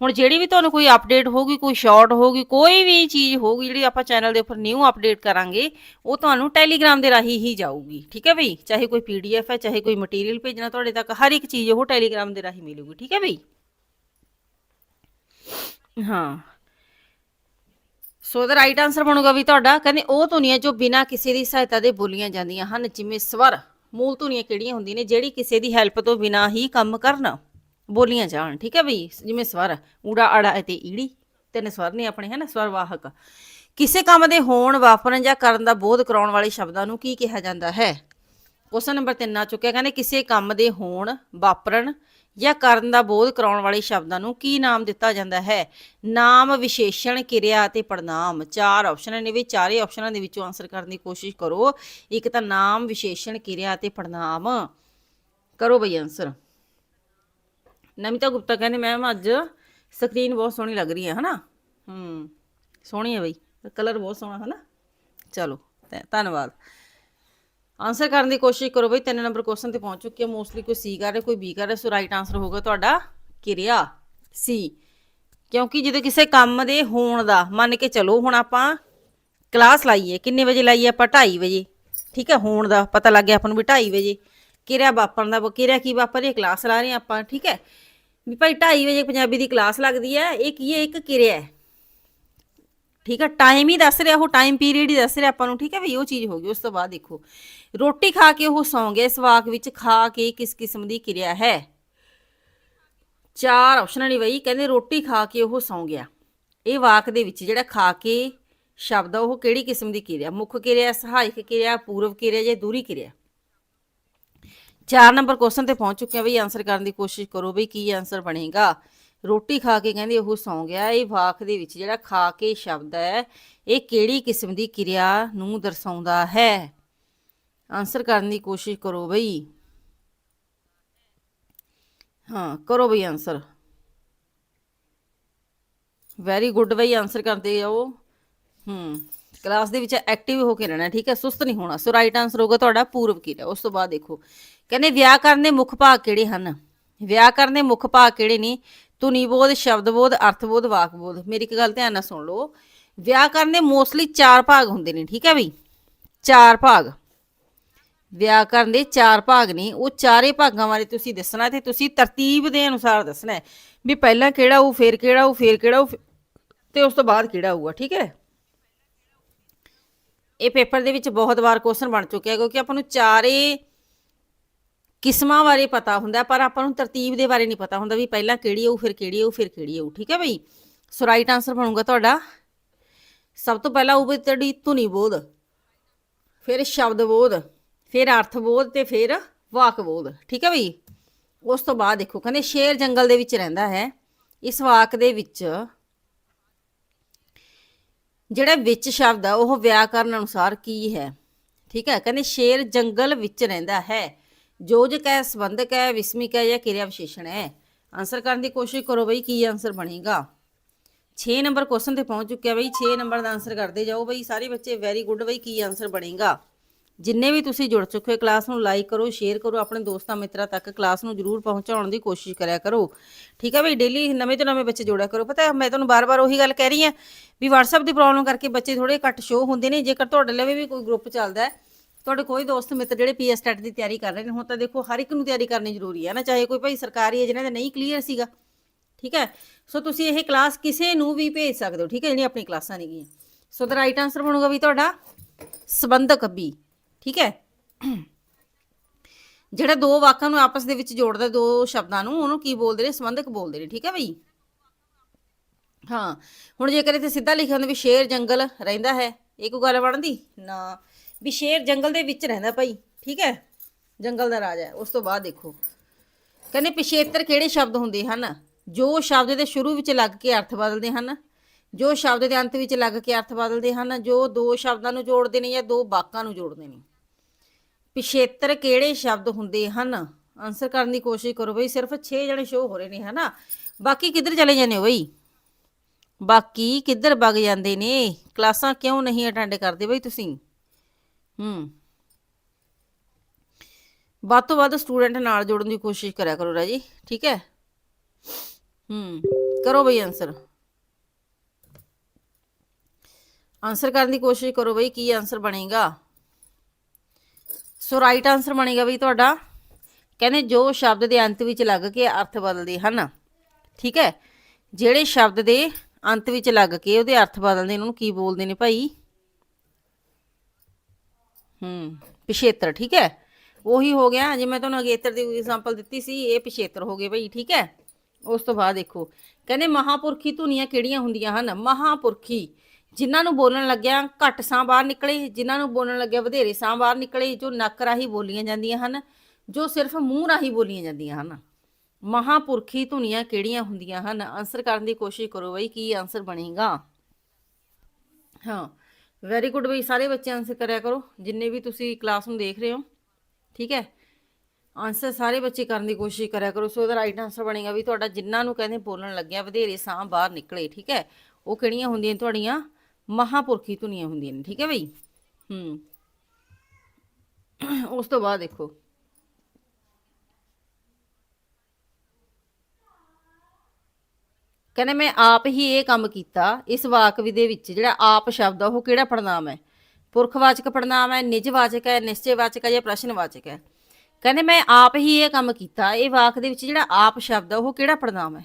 ਹੁਣ ਜਿਹੜੀ ਵੀ ਤੁਹਾਨੂੰ ਕੋਈ ਅਪਡੇਟ ਹੋਊਗੀ, ਕੋਈ ਸ਼ਾਰਟ ਹੋਊਗੀ, ਕੋਈ ਵੀ ਚੀਜ਼ ਹੋਊਗੀ, ਜਿਹੜੀ ਆਪਾਂ ਚੈਨਲ ਦੇ ਉੱਪਰ ਨਿਊ ਅਪਡੇਟ ਕਰਾਂਗੇ, ਉਹ ਤੁਹਾਨੂੰ Telegram ਦੇ ਰਾਹੀਂ ਹੀ ਜਾਊਗੀ। ਠੀਕ ਹੈ ਬਈ? ਚਾਹੇ ਕੋਈ PDF ਹੈ, ਚਾਹੇ ਕੋਈ ਮਟੀਰੀਅਲ ਭੇਜਣਾ ਤੁਹਾਡੇ ਤੱਕ, ਹਰ ਇੱਕ ਚੀਜ਼ ਉਹ Telegram ਦੇ ਰਾਹੀਂ ਮਿਲੂਗੀ। ਠੀਕ ਹੈ ਬਈ? ਹਾਂ। ਸੋ ਦਾ ਰਾਈਟ ਆਨਸਰ ਬਣੂਗਾ ਵੀ ਤੁਹਾਡਾ, ਕਹਿੰਦੇ ਉਹ ਧੁਨੀਆਂ ਜੋ ਬਿਨਾਂ ਕਿਸੇ ਦੀ ਸਹਾਇਤਾ ਦੇ ਬੋਲੀਆਂ ਜਾਂਦੀਆਂ ਹਨ, ਜਿਵੇਂ ਸਵਰ, ਮੂਲ ਧੁਨੀਆਂ ਕਿਹੜੀਆਂ ਹੁੰਦੀਆਂ ਨੇ, ਜਿਹੜੀ ਕਿਸੇ ਦੀ ਹੈਲਪ ਤੋਂ ਬਿਨਾਂ ਹੀ ਕੰਮ ਕਰਨ, ਬੋਲੀਆਂ ਜਾਣ, ਠੀਕ ਹੈ ਬਈ ਜਿਵੇਂ ਸਵਰ, ਊੜਾ ਅੜਾ ਅਤੇ ਈੜੀ, ਤਿੰਨ ਸਵਰ ਨੇ ਆਪਣੇ, ਹਨ? ਸਵਰ ਵਾਹਕ। ਕਿਸੇ ਕੰਮ ਦੇ ਹੋਣ, ਵਾਪਰਨ ਜਾਂ ਕਰਨ ਦਾ ਬੋਧ ਕਰਾਉਣ ਵਾਲੇ ਸ਼ਬਦਾਂ ਨੂੰ ਕੀ ਕਿਹਾ ਜਾਂਦਾ ਹੈ? ਕੁਐਸਚਨ ਨੰਬਰ 3 ਆ ਚੁੱਕਿਆ, ਕਹਿੰਦੇ ਕਿਸੇ ਕੰਮ ਦੇ ਹੋਣ, ਵਾਪਰਨ ਜਾਂ ਕਰਨ ਦਾ ਬੋਧ ਕਰਾਉਣ ਵਾਲੇ ਸ਼ਬਦਾਂ ਨੂੰ ਕੀ ਨਾਮ ਦਿੱਤਾ ਜਾਂਦਾ ਹੈ? ਨਾਮ ਵਿਸ਼ੇਸ਼ਣ, ਕਿਰਿਆ ਅਤੇ ਪੜਨਾਮ ਚਾਰ ਆਪਸ਼ਨਾਂ ਨੇ ਵੀ, ਚਾਰੇ ਆਪਸ਼ਨਾਂ ਦੇ ਵਿੱਚੋਂ ਆਨਸਰ ਕਰਨ ਦੀ ਕੋਸ਼ਿਸ਼ ਕਰੋ। ਇੱਕ ਤਾਂ ਨਾਮ ਵਿਸ਼ੇਸ਼ਣ, ਕਿਰਿਆ ਅਤੇ ਪੜਨਾਮ ਕਰੋ ਬਈ ਆਨਸਰ ਨਮਿਤਾ ਗੁਪਤਾ ਕਹਿੰਦੇ ਮੈਮ ਅੱਜ ਸਕਰੀਨ ਬਹੁਤ ਸੋਹਣੀ ਲੱਗ ਰਹੀ ਹੈ, ਹਨਾ? ਹੂੰ, ਸੋਹਣੀ ਹੈ ਬਈ। ਕਲਰ ਬਹੁਤ ਸੋਹਣਾ, ਹਨਾ? ਚਲੋ, ਧੰਨਵਾਦ। ਆਨਸਰ ਕਰਨ ਦੀ ਕੋਸ਼ਿਸ਼ ਕਰੋ ਬਈ, ਤਿੰਨ ਨੰਬਰ ਕੁਐਸਚਨ ਤੇ ਪਹੁੰਚ ਚੁੱਕੇ ਆ। ਮੋਸਟਲੀ ਕੋਈ ਸੀ ਕਰ ਰਿਹਾ, ਕੋਈ ਬੀ ਕਰ ਰਿਹਾ ਸੋ ਰਾਈਟ ਆਨਸਰ ਹੋਊਗਾ ਤੁਹਾਡਾ ਕਿਰਿਆ ਸੀ ਕਿਉਂਕਿ ਜਦੋਂ ਕਿਸੇ ਕੰਮ ਦੇ ਹੋਣ ਦਾ, ਮੰਨ ਕੇ ਚਲੋ ਹੁਣ ਆਪਾਂ ਕਲਾਸ ਲਾਈਏ, ਕਿੰਨੇ ਵਜੇ ਲਾਈਏ ਆਪਾਂ? 2:30 ਵਜੇ। ਠੀਕ ਹੈ ਹੋਣ ਦਾ ਪਤਾ ਲੱਗ ਗਿਆ ਆਪਾਂ ਨੂੰ ਵੀ 2:30 ਵਜੇ। ਕਿਰਿਆ ਵਾਪਰਨ ਦਾ, ਕਿਰਿਆ ਕੀ ਵਾਪਰ ਰਹੀ ਹੈ? ਕਲਾਸ ਲਾ ਰਹੇ ਹਾਂ ਆਪਾਂ, ਠੀਕ ਹੈ? ਵੀ ਭਾਈ 2:30 ਵਜੇ ਪੰਜਾਬੀ ਦੀ ਕਲਾਸ ਲੱਗਦੀ ਹੈ, ਇਹ ਕੀ ਹੈ? ਇੱਕ ਕਿਰਿਆ ਹੈ। ਠੀਕ ਹੈ ਟਾਈਮ ਹੀ ਦੱਸ ਰਿਹਾ, ਉਹ ਟਾਈਮ ਪੀਰੀਅਡ ਹੀ ਦੱਸ ਰਿਹਾ ਆਪਾਂ ਨੂੰ, ਠੀਕ ਹੈ? ਵੀ ਉਹ ਚੀਜ਼ ਹੋ ਗਈ, ਉਸ ਤੋਂ ਬਾਅਦ ਦੇਖੋ। ਰੋਟੀ ਖਾ ਕੇ ਉਹ ਸੌਂ ਗਿਆ ਇਸ ਵਾਕ ਵਿੱਚ ਖਾ ਕੇ ਕਿਸ ਕਿਸਮ ਦੀ ਕਿਰਿਆ ਹੈ? ਚਾਰ ਆਪਸ਼ਨਾਂ ਨੇ ਬਈ, ਕਹਿੰਦੇ ਰੋਟੀ ਖਾ ਕੇ ਉਹ ਸੌਂ ਗਿਆ। ਇਹ ਵਾਕ ਦੇ ਵਿੱਚ ਜਿਹੜਾ ਖਾ ਕੇ ਸ਼ਬਦ ਆ, ਉਹ ਕਿਹੜੀ ਕਿਸਮ ਦੀ ਕਿਰਿਆ? ਮੁੱਖ ਕਿਰਿਆ, ਸਹਾਇਕ ਕਿਰਿਆ, ਪੂਰਵ ਕਿਰਿਆ ਜਾਂ ਦੂਰੀ ਕਿਰਿਆ? ਚਾਰ ਨੰਬਰ ਕੁਐਸਚਨ ਤੇ ਪਹੁੰਚ ਚੁੱਕੇ ਆ ਬਈ ਆਨਸਰ ਕਰਨ ਦੀ ਕੋਸ਼ਿਸ਼ ਕਰੋ ਬਈ ਕੀ ਆਨਸਰ ਬਣੇਗਾ। ਰੋਟੀ ਖਾ ਕੇ ਕਹਿੰਦੇ ਉਹ ਸੌਂ ਗਿਆ। ਇਹ ਵਾਕ ਦੇ ਵਿੱਚ ਜਿਹੜਾ ਖਾ ਕੇ ਸ਼ਬਦ ਹੈ, ਇਹ ਕਿਹੜੀ ਕਿਸਮ ਦੀ ਕਿਰਿਆ ਨੂੰ ਦਰਸਾਉਂਦਾ ਹੈ? ਆਨਸਰ ਕਰਨ ਦੀ ਕੋਸ਼ਿਸ਼ ਕਰੋ ਬਈ। ਹਾਂ, ਕਰੋ ਬਈ ਆਨਸਰ ਵੈਰੀ ਗੁੱਡ ਬਈ ਆਨਸਰ ਕਰਦੇ ਆਓ ਹੂੰ ਕਲਾਸ ਦੇ ਵਿੱਚ ਐਕਟਿਵ ਹੋ ਕੇ ਰਹਿਣਾ, ਠੀਕ ਹੈ, ਸੁਸਤ ਨਹੀਂ ਹੋਣਾ। ਸੋ ਰਾਈਟ ਆਨਸਰ ਹੋਗਾ ਤੁਹਾਡਾ ਪੂਰਵ ਕਿਰਿਆ। ਉਸ ਤੋਂ ਬਾਅਦ ਦੇਖੋ। ਕਹਿੰਦੇ ਵਿਆਕਰਨ ਦੇ ਮੁੱਖ ਭਾਗ ਕਿਹੜੇ ਹਨ? ਵਿਆਕਰਨ ਦੇ ਮੁੱਖ ਭਾਗ ਕਿਹੜੇ ਨੇ? ਧੁਨੀ ਬੋਧ ਸ਼ਬਦ ਬੋਧ ਅਰਥ ਬੋਧ ਵਾਕ ਬੋਧ ਮੇਰੀ ਇੱਕ ਗੱਲ ਧਿਆਨ ਨਾਲ ਸੁਣ ਲਓ। ਵਿਆਕਰਨ ਦੇ ਮੋਸਟਲੀ ਚਾਰ ਭਾਗ ਹੁੰਦੇ ਨੇ, ਠੀਕ ਹੈ ਬਈ? ਚਾਰ ਭਾਗ। ਵਿਆਕਰਨ ਦੇ ਚਾਰ ਭਾਗ ਨੇ, ਉਹ ਚਾਰੇ ਭਾਗਾਂ ਬਾਰੇ ਤੁਸੀਂ ਦੱਸਣਾ ਤੇ ਤੁਸੀਂ ਤਰਤੀਬ ਦੇ ਅਨੁਸਾਰ ਦੱਸਣਾ ਹੈ ਵੀ ਪਹਿਲਾਂ ਕਿਹੜਾ ਉਹ ਫਿਰ ਕਿਹੜਾ ਉਹ ਫਿਰ ਕਿਹੜਾ ਉਹ ਫਿਰ- ਤੇ ਉਸ ਤੋਂ ਬਾਅਦ ਕਿਹੜਾ ਹੋਊਗਾ, ਠੀਕ ਹੈ? ਇਹ ਪੇਪਰ ਦੇ ਵਿੱਚ ਬਹੁਤ ਵਾਰ ਕੁਐਸਚਨ ਬਣ ਚੁੱਕਿਆ ਕਿਉਂਕਿ ਆਪਾਂ ਨੂੰ ਚਾਰੇ ਕਿਸਮਾਂ ਬਾਰੇ ਪਤਾ ਹੁੰਦਾ ਪਰ ਆਪਾਂ ਨੂੰ ਤਰਤੀਬ ਦੇ ਬਾਰੇ ਨਹੀਂ ਪਤਾ ਹੁੰਦਾ ਵੀ ਪਹਿਲਾਂ ਕਿਹੜੀ ਆਊ ਫਿਰ ਕਿਹੜੀ ਆਊ ਫਿਰ ਕਿਹੜੀ ਆਊ ਠੀਕ ਹੈ ਬਈ? ਸੋ ਰਾਈਟ ਆਨਸਰ ਬਣੂਗਾ ਤੁਹਾਡਾ। ਸਭ ਤੋਂ ਪਹਿਲਾਂ ਆਊਗੀ ਤੁਹਾਡੀ ਧੁਨੀ ਬੋਧ, ਫਿਰ ਸ਼ਬਦ ਬੋਧ। ਫਿਰ ਅਰਥ ਬੋਧ ਤੇ ਫਿਰ ਵਾਕ ਬੋਧ। ਠੀਕ ਹੈ ਬਈ? ਉਸ ਤੋਂ ਬਾਅਦ ਦੇਖੋ, ਕਹਿੰਦੇ ਸ਼ੇਰ ਜੰਗਲ ਦੇ ਵਿੱਚ ਰਹਿੰਦਾ ਹੈ। ਇਸ ਵਾਕ ਦੇ ਵਿੱਚ ਜਿਹੜਾ ਵਿੱਚ ਸ਼ਬਦ ਆ, ਉਹ ਵਿਆਕਰਨ ਅਨੁਸਾਰ ਕੀ ਹੈ? ਠੀਕ ਹੈ, ਕਹਿੰਦੇ ਸ਼ੇਰ ਜੰਗਲ ਵਿੱਚ ਰਹਿੰਦਾ ਹੈ। ਜੋਜਕ ਹੈ ਸੰਬੰਧਕ ਹੈ ਵਿਸਮਿਕ ਹੈ ਜਾਂ ਕਿਰਿਆ ਵਿਸ਼ੇਸ਼ਣ ਹੈ। ਆਨਸਰ ਕਰਨ ਦੀ ਕੋਸ਼ਿਸ਼ ਕਰੋ ਬਈ, ਕੀ ਆਨਸਰ ਬਣੇਗਾ? 6 ਨੰਬਰ ਕੁਐਸਚਨ ਤੇ ਪਹੁੰਚ ਚੁੱਕਿਆ ਬਈ। 6 ਨੰਬਰ ਦਾ ਆਨਸਰ ਕਰਦੇ ਜਾਓ ਬਈ। ਸਾਰੇ ਬੱਚੇ ਵੈਰੀ ਗੁੱਡ ਬਈ, ਕੀ ਆਨਸਰ ਬਣੇਗਾ? ਜਿੰਨੇ ਵੀ ਤੁਸੀਂ ਜੁੜ ਚੁੱਕੇ ਹੋ ਕਲਾਸ ਨੂੰ ਲਾਈਕ ਕਰੋ, ਸ਼ੇਅਰ ਕਰੋ, ਆਪਣੇ ਦੋਸਤਾਂ ਮਿੱਤਰਾਂ ਤੱਕ ਕਲਾਸ ਨੂੰ ਜਰੂਰ ਪਹੁੰਚਾਉਣ ਦੀ ਕੋਸ਼ਿਸ਼ ਕਰਿਆ ਕਰੋ। ਠੀਕ ਹੈ ਬਈ? ਡੇਲੀ ਨਵੇਂ ਤੋਂ ਨਵੇਂ ਬੱਚੇ ਜੋੜਿਆ ਕਰੋ। ਪਤਾ ਮੈਂ ਤੁਹਾਨੂੰ ਬਾਰ-ਬਾਰ ਉਹੀ ਗੱਲ ਕਹਿ ਰਹੀ ਹਾਂ ਵੀ WhatsApp ਦੀ ਪ੍ਰੋਬਲਮ ਕਰਕੇ ਬੱਚੇ ਥੋੜੇ ਘੱਟ ਸ਼ੋ ਹੁੰਦੇ ਨੇ। ਜੇਕਰ ਤੁਹਾਡੇ ਲਈ ਵੀ ਕੋਈ ਗਰੁੱਪ ਚੱਲਦਾ ਹੈ, ਤੁਹਾਡੇ ਕੋਈ ਦੋਸਤ ਮਿੱਤਰ ਜਿਹੜੇ ਪੀਐਸ ਟੈਟ ਦੀ ਤਿਆਰੀ ਕਰ ਰਹੇ ਨੇ, ਹੁਣ ਤਾਂ ਦੇਖੋ ਹਰ ਇੱਕ ਨੂੰ ਤਿਆਰੀ ਕਰਨੀ ਜ਼ਰੂਰੀ ਹੈ ਨਾ। ਚਾਹੇ ਕੋਈ ਭਾਈ ਸਰਕਾਰੀ ਹੈ, ਜਿਹਨਾਂ ਦਾ ਨਹੀਂ ਕਲੀਅਰ ਸੀਗਾ। ਠੀਕ ਹੈ? ਸੋ ਤੁਸੀਂ ਇਹ ਕਲਾਸ ਕਿਸੇ ਨੂੰ ਵੀ ਭੇਜ ਸਕਦੇ ਹੋ। ਠੀਕ ਹੈ? ਜਿਹੜੀਆਂ ਆਪਣੀ ਕਲਾਸਾਂ ਨੇਗੀਆਂ। ਸੋ ਦਾ ਰਾਈਟ ਆਨਸਰ ਬਣੂਗਾ ਵੀ ਤੁਹਾਡਾ ਸੰਬੰਧਕ ਬੀ ਠੀਕ ਹੈ? ਜਿਹੜਾ ਦੋ ਵਾਕਾਂ ਨੂੰ ਆਪਸ ਦੇ ਵਿੱਚ ਜੋੜਦਾ ਦੋ ਸ਼ਬਦਾਂ ਨੂੰ, ਉਹਨੂੰ ਕੀ ਬੋਲਦੇ ਨੇ? ਸੰਬੰਧਕ ਬੋਲਦੇ ਨੇ, ਠੀਕ ਹੈ ਬਈ? ਹਾਂ, ਹੁਣ ਜੇਕਰ ਇੱਥੇ ਸਿੱਧਾ ਲਿਖਿਆ ਹੁੰਦਾ ਵੀ ਸ਼ੇਰ ਜੰਗਲ ਰਹਿੰਦਾ ਹੈ, ਇਹ ਕੋਈ ਗੱਲ ਬਣਦੀ? ਨਾ, ਵੀ ਸ਼ੇਰ ਜੰਗਲ ਦੇ ਵਿੱਚ ਰਹਿੰਦਾ ਭਾਈ, ਠੀਕ ਹੈ? ਜੰਗਲ ਦਾ ਰਾਜ ਹੈ, ਉਸ ਤੋਂ ਬਾਅਦ ਦੇਖੋ। ਕਹਿੰਦੇ ਪਿਛੇਤਰ ਕਿਹੜੇ ਸ਼ਬਦ ਹੁੰਦੇ ਹਨ? ਜੋ ਸ਼ਬਦ ਦੇ ਸ਼ੁਰੂ ਵਿੱਚ ਲੱਗ ਕੇ ਅਰਥ ਬਦਲਦੇ ਹਨ। ਜੋ ਸ਼ਬਦ ਦੇ ਅੰਤ ਵਿੱਚ ਲੱਗ ਕੇ ਅਰਥ ਬਦਲਦੇ ਹਨ, ਜੋ ਦੋ ਸ਼ਬਦਾਂ ਨੂੰ ਜੋੜਦੇ ਨੇ ਜਾਂ ਦੋ ਵਾਕਾਂ ਨੂੰ ਜੋੜਦੇ ਨੇ। ਪਿਛੇਤਰ ਕਿਹੜੇ ਸ਼ਬਦ ਹੁੰਦੇ ਹਨ? ਆਨਸਰ ਕਰਨ ਦੀ ਕੋਸ਼ਿਸ਼ ਕਰੋ ਬਈ, ਸਿਰਫ 6 ਜਣੇ ਸ਼ੋ ਹੋ ਰਹੇ ਨੇ, ਹਨਾ? ਬਾਕੀ ਕਿੱਧਰ ਚਲੇ ਜਾਂਦੇ ਹੋ ਬਈ? ਬਾਕੀ ਕਿੱਧਰ ਵਗ ਜਾਂਦੇ ਨੇ? ਕਲਾਸਾਂ ਕਿਉਂ ਨਹੀਂ ਅਟੈਂਡ ਕਰਦੇ ਬਈ ਤੁਸੀਂ? ਹੂੰ। ਵੱਧ ਤੋਂ ਵੱਧ ਸਟੂਡੈਂਟ ਨਾਲ ਜੋੜਨ ਦੀ ਕੋਸ਼ਿਸ਼ ਕਰਿਆ ਕਰੋ ਰਾਜੀ, ਠੀਕ ਹੈ? ਹੂੰ। ਕਰੋ ਬਈ ਆਨਸਰ ਆਨਸਰ ਕਰਨ ਦੀ ਕੋਸ਼ਿਸ਼ ਕਰੋ ਬਈ, ਕੀ ਆਨਸਰ ਬਣੇਗਾ? ਸੋ ਰਾਈਟ ਆਨਸਰ ਬਣੇਗਾ ਬਈ ਤੁਹਾਡਾ। ਕਹਿੰਦੇ ਜੋ ਸ਼ਬਦ ਦੇ ਅੰਤ ਵਿੱਚ ਲੱਗ ਕੇ ਅਰਥ ਬਦਲਦੇ ਹਨ, ਠੀਕ ਹੈ? ਜਿਹੜੇ ਸ਼ਬਦ ਦੇ ਅੰਤ ਵਿੱਚ ਲੱਗ ਕੇ ਉਹਦੇ ਅਰਥ ਬਦਲਦੇ ਉਹਨਾਂ ਨੂੰ ਕੀ ਬੋਲਦੇ ਨੇ ਭਾਈ? ਹੂੰ, ਪਿਛੇਤਰ, ਠੀਕ ਹੈ? ਉਹੀ ਹੋ ਗਿਆ, ਜੇ ਮੈਂ ਤੁਹਾਨੂੰ ਅਗੇਤਰ ਦੀ ਐਗਜ਼ਾਮਪਲ ਦਿੱਤੀ ਸੀ, ਇਹ ਪਿਛੇਤਰ ਹੋ ਗਏ ਭਾਈ, ਠੀਕ ਹੈ? ਉਸ ਤੋਂ ਬਾਅਦ ਦੇਖੋ, ਕਹਿੰਦੇ ਮਹਾਪੁਰਖੀ ਧੁਨੀਆਂ ਕਿਹੜੀਆਂ ਹੁੰਦੀਆਂ ਹਨ? ਮਹਾਪੁਰਖੀ। ਜਿਨ੍ਹਾਂ ਨੂੰ ਬੋਲਣ ਲੱਗਿਆ ਘੱਟ ਸਾਹ ਬਾਹਰ ਨਿਕਲੇ, ਜਿਨ੍ਹਾਂ ਨੂੰ ਬੋਲਣ ਲੱਗਿਆ ਵਧੇਰੇ ਸਾਹ ਬਾਹਰ ਨਿਕਲੇ, ਜੋ ਨੱਕ ਰਾਹੀਂ ਬੋਲੀਆਂ ਜਾਂਦੀਆਂ ਹਨ, ਜੋ ਸਿਰਫ ਮੂੰਹ ਰਾਹੀਂ ਬੋਲੀਆਂ ਜਾਂਦੀਆਂ ਹਨ। ਮਹਾਪੁਰਖੀ ਧੁਨੀਆਂ ਕਿਹੜੀਆਂ ਹੁੰਦੀਆਂ ਹਨ? ਆਨਸਰ ਕਰਨ ਦੀ ਕੋਸ਼ਿਸ਼ ਕਰੋ ਬਈ, ਕੀ ਆਨਸਰ ਬਣੇਗਾ? ਹਾਂ ਵੈਰੀ ਗੁੱਡ ਬਈ, ਸਾਰੇ ਬੱਚੇ ਆਨਸਰ ਕਰਿਆ ਕਰੋ, ਜਿੰਨੇ ਵੀ ਤੁਸੀਂ ਕਲਾਸ ਨੂੰ ਦੇਖ ਰਹੇ ਹੋ, ਠੀਕ ਹੈ? ਆਨਸਰ ਸਾਰੇ ਬੱਚੇ ਕਰਨ ਦੀ ਕੋਸ਼ਿਸ਼ ਕਰਿਆ ਕਰੋ, ਸੋ ਇਹਦਾ ਰਾਈਟ ਆਨਸਰ ਬਣੇਗਾ ਵੀ ਤੁਹਾਡਾ ਜਿਨ੍ਹਾਂ ਨੂੰ ਕਹਿੰਦੇ ਬੋਲਣ ਲੱਗਿਆ ਵਧੇਰੇ ਸਾਹ ਬਾਹਰ ਨਿਕਲੇ, ਠੀਕ ਹੈ? ਉਹ ਕਿਹੜੀਆਂ ਹੁੰਦੀਆਂ ਤੁਹਾਡੀਆਂ? ਮਹਾਪੁਰਖੀ ਧੁਨੀਆਂ ਹੁੰਦੀਆਂ ਨੇ, ਠੀਕ ਹੈ ਬਈ? ਹੂੰ। ਉਸ ਤੋਂ ਬਾਅਦ ਦੇਖੋ। ਕਹਿੰਦੇ, ਮੈਂ ਆਪ ਹੀ ਇਹ ਕੰਮ ਕੀਤਾ, ਇਸ ਵਾਕ ਦੇ ਵਿੱਚ, ਜਿਹੜਾ ਆਪ ਸ਼ਬਦ ਆ, ਉਹ ਕਿਹੜਾ ਪੜਨਾਮ ਹੈ? ਪੁਰਖਵਾਚਕ ਪੜਨਾਮ ਹੈ, ਨਿਜਵਾਚਕ ਹੈ, ਨਿਸ਼ਚੈਵਾਚਕ ਹੈ ਜਾਂ ਪ੍ਰਸ਼ਨਵਾਚਕ ਹੈ? ਕਹਿੰਦੇ, ਮੈਂ ਆਪ ਹੀ ਇਹ ਕੰਮ ਕੀਤਾ, ਇਹ ਵਾਕ ਦੇ ਵਿੱਚ ਜਿਹੜਾ ਆਪ ਸ਼ਬਦ ਆ, ਉਹ ਕਿਹੜਾ ਪੜਨਾਮ ਹੈ?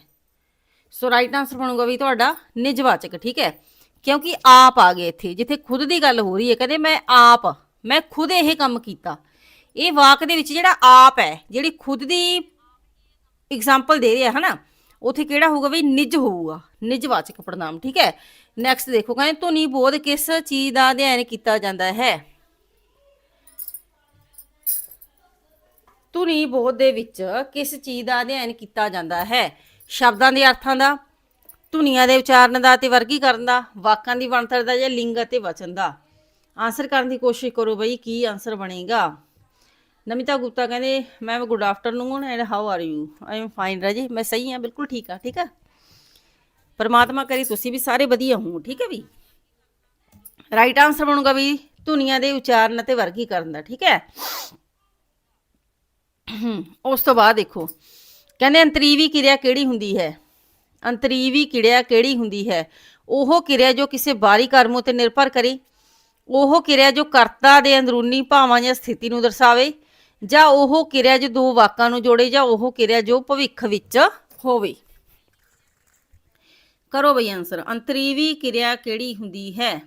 ਸੋ ਰਾਈਟ ਆਨਸਰ ਬਣੂਗਾ ਵੀ ਤੁਹਾਡਾ, ਨਿਜਵਾਚਕ, ਠੀਕ ਹੈ? ਕਿਉਂਕਿ ਆਪ ਆ ਗਏ ਇੱਥੇ, ਜਿੱਥੇ ਖੁਦ ਦੀ ਗੱਲ ਹੋ ਰਹੀ ਹੈ, ਕਹਿੰਦੇ ਮੈਂ ਆਪ ਮੈਂ ਖੁਦ ਇਹ ਕੰਮ ਕੀਤਾ। ਇਹ ਵਾਕ ਦੇ ਵਿੱਚ ਜਿਹੜਾ ਆਪ ਹੈ, ਜਿਹੜੀ ਖੁਦ ਦੀ ਐਗਜ਼ਾਮਪਲ ਦੇ ਰਿਹਾ, ਹਨਾ, ਉਥੇ ਕਿਹੜਾ ਹੋਊਗਾ ਵੀ ਨਿਜ ਹੋਊਗਾ, ਨਿਜਵਾਚਕ ਪੜਨਾਮ ਠੀਕ ਹੈ? ਨੈਕਸਟ ਦੇਖੋ, ਕਹਿੰਦੇ ਧੁਨੀ ਬੋਧ ਕਿਸ ਚੀਜ਼ ਦਾ ਅਧਿਐਨ ਕੀਤਾ ਜਾਂਦਾ ਹੈ? ਧੁਨੀ ਬੋਧ ਦੇ ਵਿੱਚ ਕਿਸ ਚੀਜ਼ ਦਾ ਅਧਿਐਨ ਕੀਤਾ ਜਾਂਦਾ ਹੈ? ਸ਼ਬਦਾਂ ਦੇ ਅਰਥਾਂ ਦਾ ਧੁਨੀਆਂ ਦੇ ਉਚਾਰਨ ਦਾ ਤੇ ਵਰਗੀਕਰਨ ਦਾ, ਵਾਕਾਂ ਦੀ ਬਣਤਰ ਦਾ ਜਾਂ ਲਿੰਗ ਅਤੇ ਵਚਨ ਦਾ। ਆਨਸਰ ਕਰਨ ਦੀ ਕੋਸ਼ਿਸ਼ ਕਰੋ ਬਈ, ਕੀ ਆਨਸਰ ਬਣੇਗਾ? ਨਮਿਤਾ ਗੁਪਤਾ ਕਹਿੰਦੇ ma'am good afternoon and how are you I am fine ਰਾਜੇ। ਮੈਂ ਸਹੀ ਹਾਂ, ਬਿਲਕੁਲ ਠੀਕ ਹਾਂ, ਠੀਕ ਆ? ਪਰਮਾਤਮਾ ਕਰੀ, ਤੁਸੀਂ ਵੀ ਸਾਰੇ ਵਧੀਆ ਹੋ ਠੀਕ ਹੈ ਵੀ ਰਾਈਟ ਆਨਸਰ ਬਣੂਗਾ ਵੀ ਧੁਨੀਆਂ ਦੇ ਉਚਾਰਨ ਅਤੇ ਵਰਗੀਕਰਨ ਦਾ, ਠੀਕ ਹੈ? ਉਸ ਤੋਂ ਬਾਅਦ ਦੇਖੋ, ਕਹਿੰਦੇ, ਅੰਤਰੀਵੀ ਕਿਰਿਆ ਕਿਹੜੀ ਹੁੰਦੀ ਹੈ? ਅੰਤਰੀਵੀ ਕਿਰਿਆ ਕਿਹੜੀ ਹੁੰਦੀ ਹੈ? ਉਹ ਕਿਰਿਆ ਜੋ ਕਿਸੇ ਬਾਹਰੀ ਕਰਮ ਉਤੇ ਨਿਰਭਰ ਕਰੇ। ਉਹ ਕਿਰਿਆ ਜੋ ਕਰਤਾ ਦੇ ਅੰਦਰੂਨੀ ਭਾਵਾਂ ਜਾਂ ਸਥਿਤੀ ਨੂੰ ਦਰਸਾਵੇ। ਜਾਂ ਉਹ ਕਿਰਿਆ ਜੋ ਦੋ ਵਾਕਾਂ ਨੂੰ ਜੋੜੇ ਜਾਂ ਉਹ ਕਿਰਿਆ ਜੋ ਭਵਿੱਖ ਵਿੱਚ ਹੋਵੇ। ਕਰੋ ਬਈ ਆਨਸਰ ਅੰਤਰੀਵੀ ਕਿਰਿਆ ਕਿਹੜੀ ਹੁੰਦੀ ਹੈ?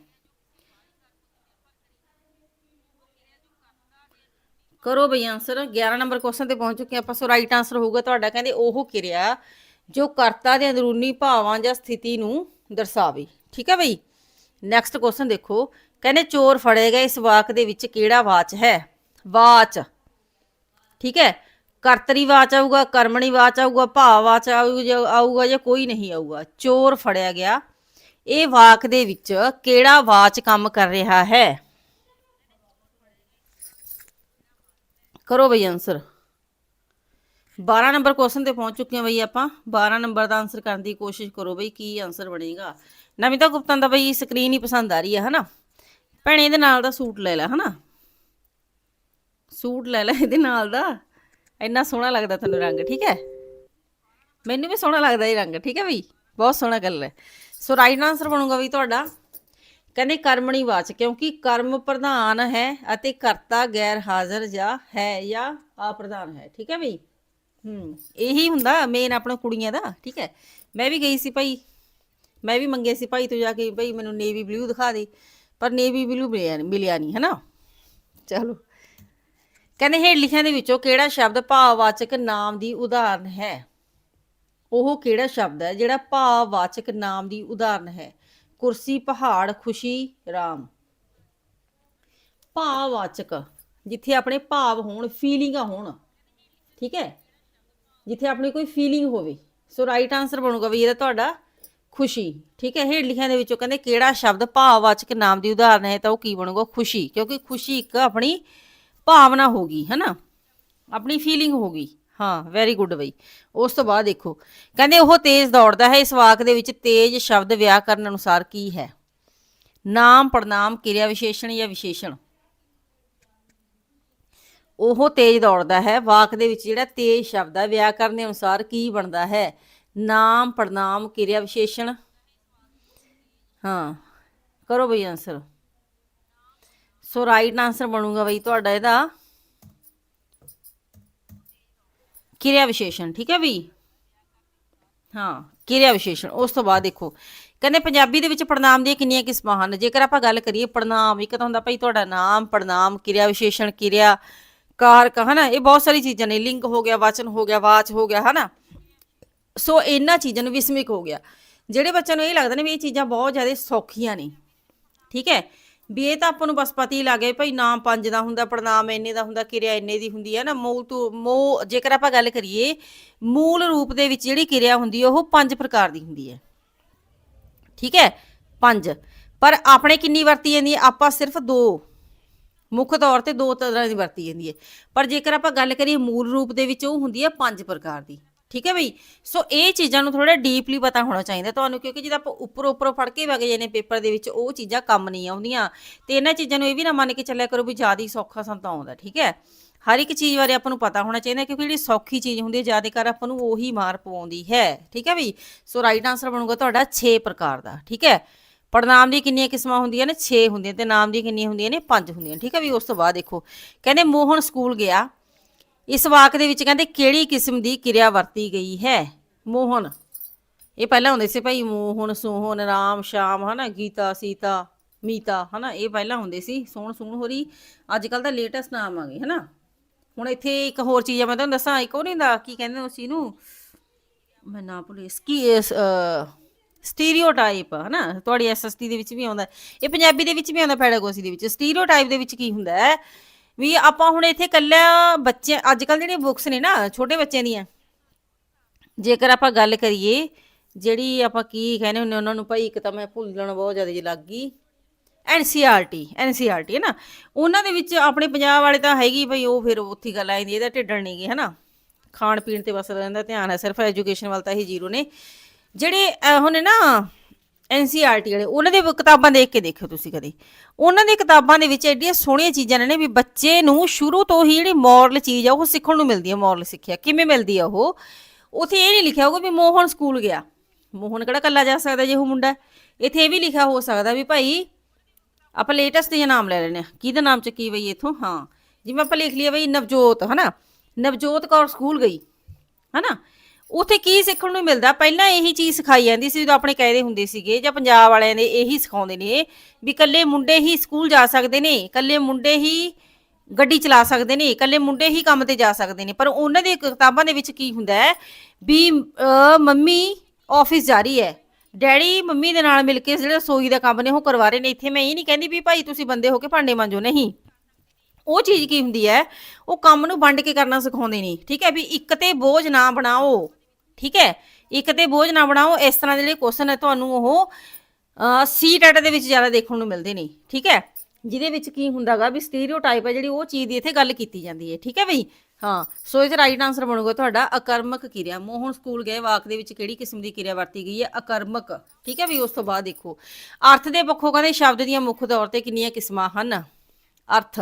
ਕਰੋ ਬਈ ਆਨਸਰ 11 ਨੰਬਰ ਕੁਐਸਚਨ ਤੇ ਪਹੁੰਚ ਚੁੱਕੇ ਆਪਾਂ, ਸੋ ਰਾਈਟ ਆਨਸਰ ਹੋਊਗਾ ਤੁਹਾਡਾ। ਕਹਿੰਦੇ ਉਹ ਕਿਰਿਆ ਜੋ ਕਰਤਾ ਦੇ ਅੰਦਰੂਨੀ ਭਾਵਾਂ ਜਾਂ ਸਥਿਤੀ ਨੂੰ ਦਰਸਾਵੇ। ਠੀਕ ਹੈ ਬਈ? ਨੈਕਸਟ ਕੁਐਸਚਨ ਦੇਖੋ। ਕਹਿੰਦੇ ਚੋਰ ਫੜੇ ਗਏ ਇਸ ਵਾਕ ਦੇ ਵਿੱਚ ਕਿਹੜਾ ਵਾਚ ਹੈ? ਵਾਚ। ਠੀਕ ਹੈ? ਕਰਤਰੀ ਵਾਚ ਆਊਗਾ, ਕਰਮਣੀ ਵਾਚ ਆਊਗਾ, ਭਾਵ ਵਾਚ ਆਊਗਾ ਜਾਂ- ਆਊਗਾ ਜਾਂ ਕੋਈ ਨਹੀਂ ਆਊਗਾ। ਚੋਰ ਫੜਿਆ ਗਿਆ। ਇਹ ਵਾਕ ਦੇ ਵਿੱਚ ਕਿਹੜਾ ਵਾਚ ਕੰਮ ਕਰ ਰਿਹਾ ਹੈ? ਕਰੋ ਬਈ ਆਨਸਰ 12 ਨੰਬਰ ਕੁਐਸਚਨ ਤੇ ਪਹੁੰਚ ਚੁੱਕੇ ਹਾਂ ਬਈ ਆਪਾਂ। 12 ਨੰਬਰ ਦਾ ਆਨਸਰ ਕਰਨ ਦੀ ਕੋਸ਼ਿਸ਼ ਕਰੋ ਬਈ ਕੀ ਆਨਸਰ ਬਣੇਗਾ। ਨਵਿਤਾ ਗੁਪਤਾ ਦਾ ਬਈ ਸਕਰੀਨ ਹੀ ਪਸੰਦ ਆ ਰਹੀ ਹੈ, ਹਨਾ? ਭੈਣੇ, ਇਹਦੇ ਨਾਲ ਦਾ ਸੂਟ ਲੈ ਲੈ, ਹਨਾ? ਸੂਟ ਲੈ ਲੈ, ਇਹਦੇ ਨਾਲ ਦਾ। ਇੰਨਾ ਸੋਹਣਾ ਲੱਗਦਾ ਤੁਹਾਨੂੰ ਰੰਗ, ਠੀਕ ਹੈ? ਮੈਨੂੰ ਵੀ ਸੋਹਣਾ ਲੱਗਦਾ ਇਹ ਰੰਗ, ਠੀਕ ਹੈ ਬਈ? ਬਹੁਤ ਸੋਹਣਾ ਗੱਲ ਹੈ। ਸੋ ਰਾਈਟ ਆਨਸਰ ਬਣੂਗਾ ਬਈ ਤੁਹਾਡਾ। ਕਹਿੰਦੇ ਕਰਮਣੀ ਵਾਚ, ਕਿਉਂਕਿ ਕਰਮ ਪ੍ਰਧਾਨ ਹੈ ਅਤੇ ਕਰਤਾ ਗੈਰ ਹਾਜ਼ਰ ਜਾਂ ਹੈ ਜਾਂ ਅਪ੍ਰਧਾਨ ਹੈ, ਠੀਕ ਹੈ ਬਈ? ਹੂੰ, ਇਹੀ ਹੁੰਦਾ ਮੇਨ ਆਪਣਾ ਕੁੜੀਆਂ ਦਾ, ਠੀਕ ਹੈ। ਮੈਂ ਵੀ ਗਈ ਸੀ ਭਾਈ, ਮੈਂ ਵੀ ਮੰਗਿਆ ਸੀ ਭਾਈ ਤੂੰ ਜਾ ਕੇ ਭਾਈ ਮੈਨੂੰ ਨੇਵੀ ਬਲੂ ਦਿਖਾ ਦੇ, ਪਰ ਨੇਵੀ ਬਲੂ ਮਿਲਿਆ ਨਹੀਂ ਮਿਲਿਆ ਨਹੀਂ ਹਨਾ। ਚਲੋ। ਕਹਿੰਦੇ ਹੇਠ ਲਿਖਿਆਂ ਦੇ ਵਿੱਚੋਂ ਕਿਹੜਾ ਸ਼ਬਦ ਭਾਵਵਾਚਕ ਨਾਮ ਦੀ ਉਦਾਹਰਨ ਹੈ? ਉਹ ਕਿਹੜਾ ਸ਼ਬਦ ਹੈ ਜਿਹੜਾ ਭਾਵਵਾਚਕ ਨਾਮ ਦੀ ਉਦਾਹਰਨ ਹੈ? ਕੁਰਸੀ, ਪਹਾੜ, ਖੁਸ਼ੀ, ਰਾਮ। ਭਾਵਵਾਚਕ, ਜਿੱਥੇ ਆਪਣੇ ਭਾਵ ਹੋਣ ਫੀਲਿੰਗਾਂ ਹੋਣ, ਠੀਕ ਹੈ। ਜਿੱਥੇ ਆਪਣੀ ਕੋਈ ਫੀਲਿੰਗ ਹੋਵੇ। ਸੋ ਰਾਈਟ ਆਨਸਰ ਬਣੂਗਾ ਵੀ ਇਹਦਾ ਤੁਹਾਡਾ ਖੁਸ਼ੀ। ਠੀਕ ਹੈ, ਹੇਠ ਲਿਖਿਆਂ ਦੇ ਵਿੱਚੋਂ ਕਹਿੰਦੇ ਕਿਹੜਾ ਸ਼ਬਦ ਭਾਵਵਾਚਕ ਨਾਮ ਦੀ ਉਦਾਹਰਨ ਹੈ ਤਾਂ ਉਹ ਕੀ ਬਣੂਗਾ? ਖੁਸ਼ੀ। ਕਿਉਂਕਿ ਖੁਸ਼ੀ ਇੱਕ ਆਪਣੀ ਭਾਵਨਾ ਹੋਗੀ ਹੈਨਾ? ਆਪਣੀ ਫੀਲਿੰਗ ਹੋਗੀ ਹਾਂ ਵੈਰੀ ਗੁੱਡ ਬਈ। ਉਸ ਤੋਂ ਬਾਅਦ ਦੇਖੋ, ਕਹਿੰਦੇ ਉਹ ਤੇਜ਼ ਦੌੜਦਾ ਹੈ। ਇਸ ਵਾਕ ਦੇ ਵਿੱਚ ਤੇਜ਼ ਸ਼ਬਦ ਵਿਆਕਰਨ ਅਨੁਸਾਰ ਕੀ ਹੈ? ਨਾਮ ਪੜਨਾਮ ਕਿਰਿਆ ਵਿਸ਼ੇਸ਼ਣ ਜਾਂ ਵਿਸ਼ੇਸ਼ਣ। ਉਹ ਤੇਜ਼ ਦੌੜਦਾ ਹੈ। ਵਾਕ ਦੇ ਵਿੱਚ ਜਿਹੜਾ ਤੇਜ਼ ਸ਼ਬਦ ਹੈ ਵਿਆਕਰਨ ਦੇ ਅਨੁਸਾਰ ਕੀ ਬਣਦਾ ਹੈ? ਨਾਮ ਪੜਨਾਮ ਕਿਰਿਆ ਵਿਸ਼ੇਸ਼ਣ। ਹਾਂ, ਕਰੋ ਬਈ ਆਨਸਰ ਸੋ ਰਾਈਟ ਆਨਸਰ ਬਣੂਗਾ ਬਈ ਤੁਹਾਡਾ ਇਹਦਾ। ਕਿਰਿਆ ਵਿਸ਼ੇਸ਼ਣ, ਠੀਕ ਹੈ ਬਈ? ਹਾਂ, ਕਿਰਿਆ ਵਿਸ਼ੇਸ਼ਣ, ਉਸ ਤੋਂ ਬਾਅਦ ਦੇਖੋ। ਕਹਿੰਦੇ ਪੰਜਾਬੀ ਦੇ ਵਿੱਚ ਪੜਨਾਮ ਦੀਆਂ ਕਿੰਨੀਆਂ ਕਿਸਮਾਂ ਹਨ? ਜੇਕਰ ਆਪਾਂ ਗੱਲ ਕਰੀਏ ਪੜਨਾਮ ਇੱਕ ਤਾਂ ਹੁੰਦਾ ਭਾਈ ਤੁਹਾਡਾ ਨਾਮ ਪੜਨਾਮ ਕਿਰਿਆ ਵਿਸ਼ੇਸ਼ਣ, ਕਿਰਿਆ। ਕਾਰਕ ਹਨਾ? ਇਹ ਬਹੁਤ ਸਾਰੀ ਚੀਜ਼ਾਂ ਨੇ। ਲਿੰਗ ਹੋ ਗਿਆ, ਵਚਨ ਹੋ ਗਿਆ, ਵਾਚ ਹੋ ਗਿਆ, ਹਨਾ? ਸੋ ਇਹਨਾਂ ਚੀਜ਼ਾਂ ਨੂੰ ਵਿਸਮਿਕ ਹੋ ਗਿਆ। ਜਿਹੜੇ ਬੱਚਿਆਂ ਨੂੰ ਇਹ ਲੱਗਦਾ ਨੇ ਵੀ ਇਹ ਚੀਜ਼ਾਂ ਬਹੁਤ ਜ਼ਿਆਦਾ ਸੌਖੀਆਂ ਨੇ, ਠੀਕ ਹੈ? ਵੀ ਇਹ ਤਾਂ ਆਪਾਂ ਨੂੰ ਬਸ ਪਤਾ ਹੀ ਲੱਗੇ ਭਾਈ ਨਾਮ ਪੰਜ ਦਾ ਹੁੰਦਾ ਪ੍ਰਣਾਮ ਇੰਨੇ ਦਾ ਹੁੰਦਾ, ਕਿਰਿਆ ਇੰਨੇ ਦੀ ਹੁੰਦੀ ਹੈ ਨਾ। ਮੂਲ ਤੋਂ ਮੋ ਜੇਕਰ ਆਪਾਂ ਗੱਲ ਕਰੀਏ, ਮੂਲ ਰੂਪ ਦੇ ਵਿੱਚ ਜਿਹੜੀ ਕਿਰਿਆ ਹੁੰਦੀ ਹੈ, ਉਹ ਪੰਜ ਪ੍ਰਕਾਰ ਦੀ ਹੁੰਦੀ ਹੈ। ਠੀਕ ਹੈ? ਪੰਜ। ਪਰ ਆਪਣੇ ਕਿੰਨੀ ਵਰਤੀ ਜਾਂਦੀ ਹੈ? ਆਪਾਂ ਸਿਰਫ ਦੋ ਮੁੱਖ ਤੌਰ ਤੇ ਦੋ ਤਰ੍ਹਾਂ ਦੀ ਵਰਤੀ ਜਾਂਦੀ ਹੈ। ਪਰ ਜੇਕਰ ਆਪਾਂ ਗੱਲ ਕਰੀਏ ਮੂਲ ਰੂਪ ਦੇ ਵਿੱਚ, ਉਹ ਹੁੰਦੀ ਹੈ ਪੰਜ ਪ੍ਰਕਾਰ ਦੀ। ਠੀਕ ਹੈ ਬਈ? ਸੋ ਇਹ ਚੀਜ਼ਾਂ ਨੂੰ ਥੋੜਾ ਡੀਪਲੀ ਪਤਾ ਹੋਣਾ ਚਾਹੀਦਾ ਤੁਹਾਨੂੰ, ਕਿਉਂਕਿ ਜਦੋਂ ਆਪਾਂ ਉੱਪਰ ਉੱਪਰੋਂ ਫੜ ਕੇ ਵਗ ਜਾਂਦੇ ਪੇਪਰ ਦੇ ਵਿੱਚ, ਉਹ ਚੀਜ਼ਾਂ ਕੰਮ ਨਹੀਂ ਆਉਂਦੀਆਂ। ਤੇ ਇਹਨਾਂ ਚੀਜ਼ਾਂ ਨੂੰ ਇਹ ਵੀ ਨਾ ਮੰਨ ਕੇ ਚੱਲਿਆ ਕਰੋ ਵੀ ਜ਼ਿਆਦਾ ਸੌਖਾ ਸਾਨੂੰ ਆਉਂਦਾ, ਠੀਕ ਹੈ? ਹਰ ਇੱਕ ਚੀਜ਼ ਬਾਰੇ ਆਪਾਂ ਨੂੰ ਪਤਾ ਹੋਣਾ ਚਾਹੀਦਾ, ਕਿਉਂਕਿ ਜਿਹੜੀ ਸੌਖੀ ਚੀਜ਼ ਹੁੰਦੀ ਹੈ ਜ਼ਿਆਦਾ ਕਰ ਆਪਾਂ ਨੂੰ ਉਹੀ ਮਾਰ ਪਵਾਉਂਦੀ ਹੈ। ਠੀਕ ਹੈ ਬਈ? ਸੋ ਰਾਈਟ ਆਨਸਰ ਬਣੂਗਾ ਤੁਹਾਡਾ 6 ਪ੍ਰਕਾਰ ਦਾ, ਠੀਕ ਹੈ? ਪੜਨਾਮ ਦੀ ਕਿੰਨੀਆਂ ਕਿਸਮਾਂ ਹੁੰਦੀਆਂ ਨੇ? 6 ਹੁੰਦੀਆਂ ਤੇ ਨਾਮ ਦੀ ਕਿੰਨੀਆਂ ਹੁੰਦੀਆਂ ਨੇ? 5 ਹੁੰਦੀਆਂ। ਠੀਕ ਹੈ ਵੀ ਉਸ ਤੋਂ ਬਾਅਦ ਦੇਖੋ। ਕਹਿੰਦੇ ਮੋਹਨ ਸਕੂਲ ਗਿਆ। ਇਸ ਵਾਕ ਦੇ ਵਿੱਚ ਕਹਿੰਦੇ ਕਿਹੜੀ ਕਿਸਮ ਦੀ ਕਿਰਿਆ ਵਰਤੀ ਗਈ ਹੈ? ਮੋਹਨ। ਇਹ ਪਹਿਲਾਂ ਹੁੰਦੇ ਸੀ ਭਾਈ ਮੋਹਨ, ਸੋਹਨ, ਰਾਮ, ਸ਼ਾਮ, ਹਨਾ, ਗੀਤਾ, ਸੀਤਾ, ਮੀਤਾ, ਹਨਾ, ਇਹ ਪਹਿਲਾਂ ਹੁੰਦੇ ਸੀ। ਸੋਹਣ ਸੋਹਣ ਹੋਰੀ। ਅੱਜ ਕੱਲ ਦਾ ਲੇਟੈਸਟ ਨਾਮ ਆ ਗਏ, ਹਨਾ। ਹੁਣ ਇੱਥੇ ਇੱਕ ਹੋਰ ਚੀਜ਼ ਆ, ਮੈਂ ਤੁਹਾਨੂੰ ਦੱਸਾਂ, ਇੱਕ ਉਹ ਨਹੀਂ ਦਾ ਕੀ ਕਹਿੰਦੇ ਉਸ ਚੀਜ਼ ਨੂੰ? ਮੈਂ ਨਾ ਭੁੱਲੀ ਸਕੀ ਸਟੀਰੀਓਟਾਈਪ ਹਨਾ? ਤੁਹਾਡੀ ਐਸਐਸਟੀ ਦੇ ਵਿੱਚ ਵੀ ਆਉਂਦਾ ਇਹ ਪੰਜਾਬੀ ਦੇ ਵਿੱਚ ਵੀ ਆਉਂਦਾ ਪੈਡਾਗੋਜੀ ਦੇ ਵਿੱਚ। ਸਟੀਰੀਓਟਾਈਪ ਦੇ ਵਿੱਚ ਕੀ ਹੁੰਦਾ ਹੈ? ਵੀ ਆਪਾਂ ਹੁਣ ਇੱਥੇ ਕੱਲਾ ਬੱਚੇ ਅੱਜ ਕੱਲ ਜਿਹੜੀਆਂ ਬੁੱਕਸ ਨੇ ਨਾ, ਛੋਟੇ ਬੱਚਿਆਂ ਦੀਆਂ, ਜੇਕਰ ਆਪਾਂ ਗੱਲ ਕਰੀਏ, ਜਿਹੜੀ ਆਪਾਂ ਕੀ ਕਹਿੰਦੇ ਹੁੰਦੇ ਉਹਨਾਂ ਨੂੰ, ਭਾਈ ਇੱਕ ਤਾਂ ਮੈਂ ਭੁੱਲਣ ਬਹੁਤ ਜ਼ਿਆਦਾ ਜੀ ਲੱਗ ਗਈ। ਐਨਸੀਆਰਟੀ ਐਨਸੀਆਰਟੀ ਹੈ ਨਾ? ਉਹਨਾਂ ਦੇ ਵਿੱਚ ਆਪਣੇ ਪੰਜਾਬ ਵਾਲੇ ਤਾਂ ਹੈਗੀ, ਭਾਈ ਉਹ ਫਿਰ ਉੱਥੀ ਗੱਲ ਆ ਜਾਂਦੀ ਇਹਦਾ ਢਿੱਡਣ ਨਹੀਂ ਗੇ, ਹੈ ਨਾ? ਖਾਣ ਪੀਣ ਤੇ ਬਸ ਰਹਿੰਦਾ ਧਿਆਨ ਹੈ, ਸਿਰਫ ਐਜੂਕੇਸ਼ਨ ਵੱਲ ਤਾਂ ਇਹ ਜ਼ੀਰੋ ਨੇ। ਜਿਹੜੇ ਅਹ, ਹੁਣ ਨਾ ਐਨਸੀਆਰਟੀ ਵਾਲੇ ਉਹਨਾਂ ਦੇ ਕਿਤਾਬਾਂ ਦੇਖ ਕੇ ਦੇਖਿਓ ਤੁਸੀਂ ਕਦੇ। ਉਹਨਾਂ ਦੀਆਂ ਕਿਤਾਬਾਂ ਦੇ ਵਿੱਚ ਐਡੀਆਂ ਸੋਹਣੀਆਂ ਚੀਜ਼ਾਂ ਨੇ ਵੀ ਬੱਚੇ ਨੂੰ ਸ਼ੁਰੂ ਤੋਂ ਹੀ ਜਿਹੜੀ ਮੋਰਲ ਚੀਜ਼ ਆ ਉਹ ਸਿੱਖਣ ਨੂੰ ਮਿਲਦੀ ਹੈ ਮੋਰਲ ਸਿੱਖਿਆ। ਕਿਵੇਂ ਮਿਲਦੀ ਆ ਉਹ? ਉਥੇ ਇਹ ਨਹੀਂ ਲਿਖਿਆ ਹੋਊਗਾ ਵੀ ਮੋਹਨ ਸਕੂਲ ਗਿਆ। ਮੋਹਨ ਕਿਹੜਾ ਕੱਲਾ ਜਾ ਸਕਦਾ ਜੇ ਉਹ ਮੁੰਡਾ ਹੈ? ਇੱਥੇ ਇਹ ਵੀ ਲਿਖਿਆ ਹੋ ਸਕਦਾ ਵੀ ਭਾਈ ਆਪਾਂ ਲੇਟੈਸਟ ਜਿਹਾ ਨਾਮ ਲੈ ਲੈਣੇ ਆ ਕਿਹਦਾ ਨਾਮ ਚੱਕੀ ਬਈ ਇਥੋਂ? ਹਾਂ। ਜਿਵੇਂ ਆਪਾਂ ਲਿਖ ਲਿਆ ਬਈ ਨਵਜੋਤ ਹਨਾ? ਨਵਜੋਤ ਕੌਰ ਸਕੂਲ ਗਈ ਹਨਾ? ਉਥੇ ਕੀ ਸਿੱਖਣ ਨੂੰ ਮਿਲਦਾ? ਪਹਿਲਾਂ ਇਹੀ ਚੀਜ਼ ਸਿਖਾਈ ਜਾਂਦੀ ਸੀ ਜਦੋਂ ਆਪਣੇ ਕਾਇਦੇ ਹੁੰਦੇ ਸੀਗੇ ਜਾਂ ਪੰਜਾਬ ਵਾਲਿਆਂ ਦੇ ਇਹੀ ਸਿਖਾਉਂਦੇ ਨੇ ਵੀ ਕੱਲੇ ਮੁੰਡੇ ਹੀ ਸਕੂਲ ਜਾ ਸਕਦੇ ਨੇ ਕੱਲੇ ਮੁੰਡੇ ਹੀ ਗੱਡੀ ਚਲਾ ਸਕਦੇ ਨੇ ਇਕੱਲੇ ਮੁੰਡੇ ਹੀ ਕੰਮ ਤੇ ਜਾ ਸਕਦੇ ਨੇ। ਪਰ ਉਹਨਾਂ ਦੀਆਂ ਕਿਤਾਬਾਂ ਦੇ ਵਿੱਚ ਕੀ ਹੁੰਦਾ ਹੈ ਵੀ ਅਹ, ਮੰਮੀ ਆਫਿਸ ਜਾ ਰਹੀ ਹੈ। ਡੈਡੀ ਮੰਮੀ ਦੇ ਨਾਲ ਮਿਲ ਕੇ ਜਿਹੜੇ ਰਸੋਈ ਦਾ ਕੰਮ ਨੇ ਉਹ ਕਰਵਾ ਰਹੇ ਨੇ। ਇੱਥੇ ਮੈਂ ਇਹ ਨਹੀਂ ਕਹਿੰਦੀ ਵੀ ਭਾਈ ਤੁਸੀਂ ਬੰਦੇ ਹੋ ਕੇ ਭਾਂਡੇ ਮਾਂਜੋ ਨਹੀਂ। ਉਹ ਚੀਜ਼ ਕੀ ਹੁੰਦੀ ਹੈ? ਉਹ ਕੰਮ ਨੂੰ ਵੰਡ ਕੇ ਕਰਨਾ ਸਿਖਾਉਂਦੇ ਨੇ। ਠੀਕ ਹੈ ਵੀ ਇੱਕ ਤੇ ਬੋਝ ਨਾ ਬਣਾਓ। ਠੀਕ ਹੈ? ਇੱਕ ਤੇ ਬੋਝ ਨਾ ਬਣਾਓ, ਇਸ ਤਰ੍ਹਾਂ ਦੇ ਜਿਹੜੇ ਕੁਐਸਚਨ ਹੈ ਤੁਹਾਨੂੰ ਉਹ ਸੀ ਟੈਟ ਦੇ ਵਿੱਚ ਜ਼ਿਆਦਾ ਦੇਖਣ ਨੂੰ ਮਿਲਦੇ ਨੇ, ਠੀਕ ਹੈ? ਜਿਹਦੇ ਵਿੱਚ ਕੀ ਹੁੰਦਾਗਾ ਵੀ ਸਟੀਰੀਓਟਾਈਪ ਹੈ ਜਿਹੜੀ ਉਹ ਚੀਜ਼ ਦੀ ਇੱਥੇ ਗੱਲ ਕੀਤੀ ਜਾਂਦੀ ਹੈ, ਠੀਕ ਹੈ ਬਈ? ਹਾਂ, ਸੋ ਇਹਦਾ ਰਾਈਟ ਆਨਸਰ ਬਣੂਗਾ ਤੁਹਾਡਾ ਅਕਰਮਕ ਕਿਰਿਆ। ਮੋਹਨ ਸਕੂਲ ਗਏ, ਵਾਕ ਦੇ ਵਿੱਚ ਕਿਹੜੀ ਕਿਸਮ ਦੀ ਕਿਰਿਆ ਵਰਤੀ ਗਈ ਹੈ? ਅਕਰਮਕ, ਠੀਕ ਹੈ ਵੀ ਉਸ ਤੋਂ ਬਾਅਦ ਦੇਖੋ। ਅਰਥ ਦੇ ਪੱਖੋਂ ਕਹਿੰਦੇ ਸ਼ਬਦ ਦੀਆਂ ਮੁੱਖ ਤੌਰ ਤੇ ਕਿੰਨੀਆਂ ਕਿਸਮਾਂ ਹਨ? ਅਰਥ,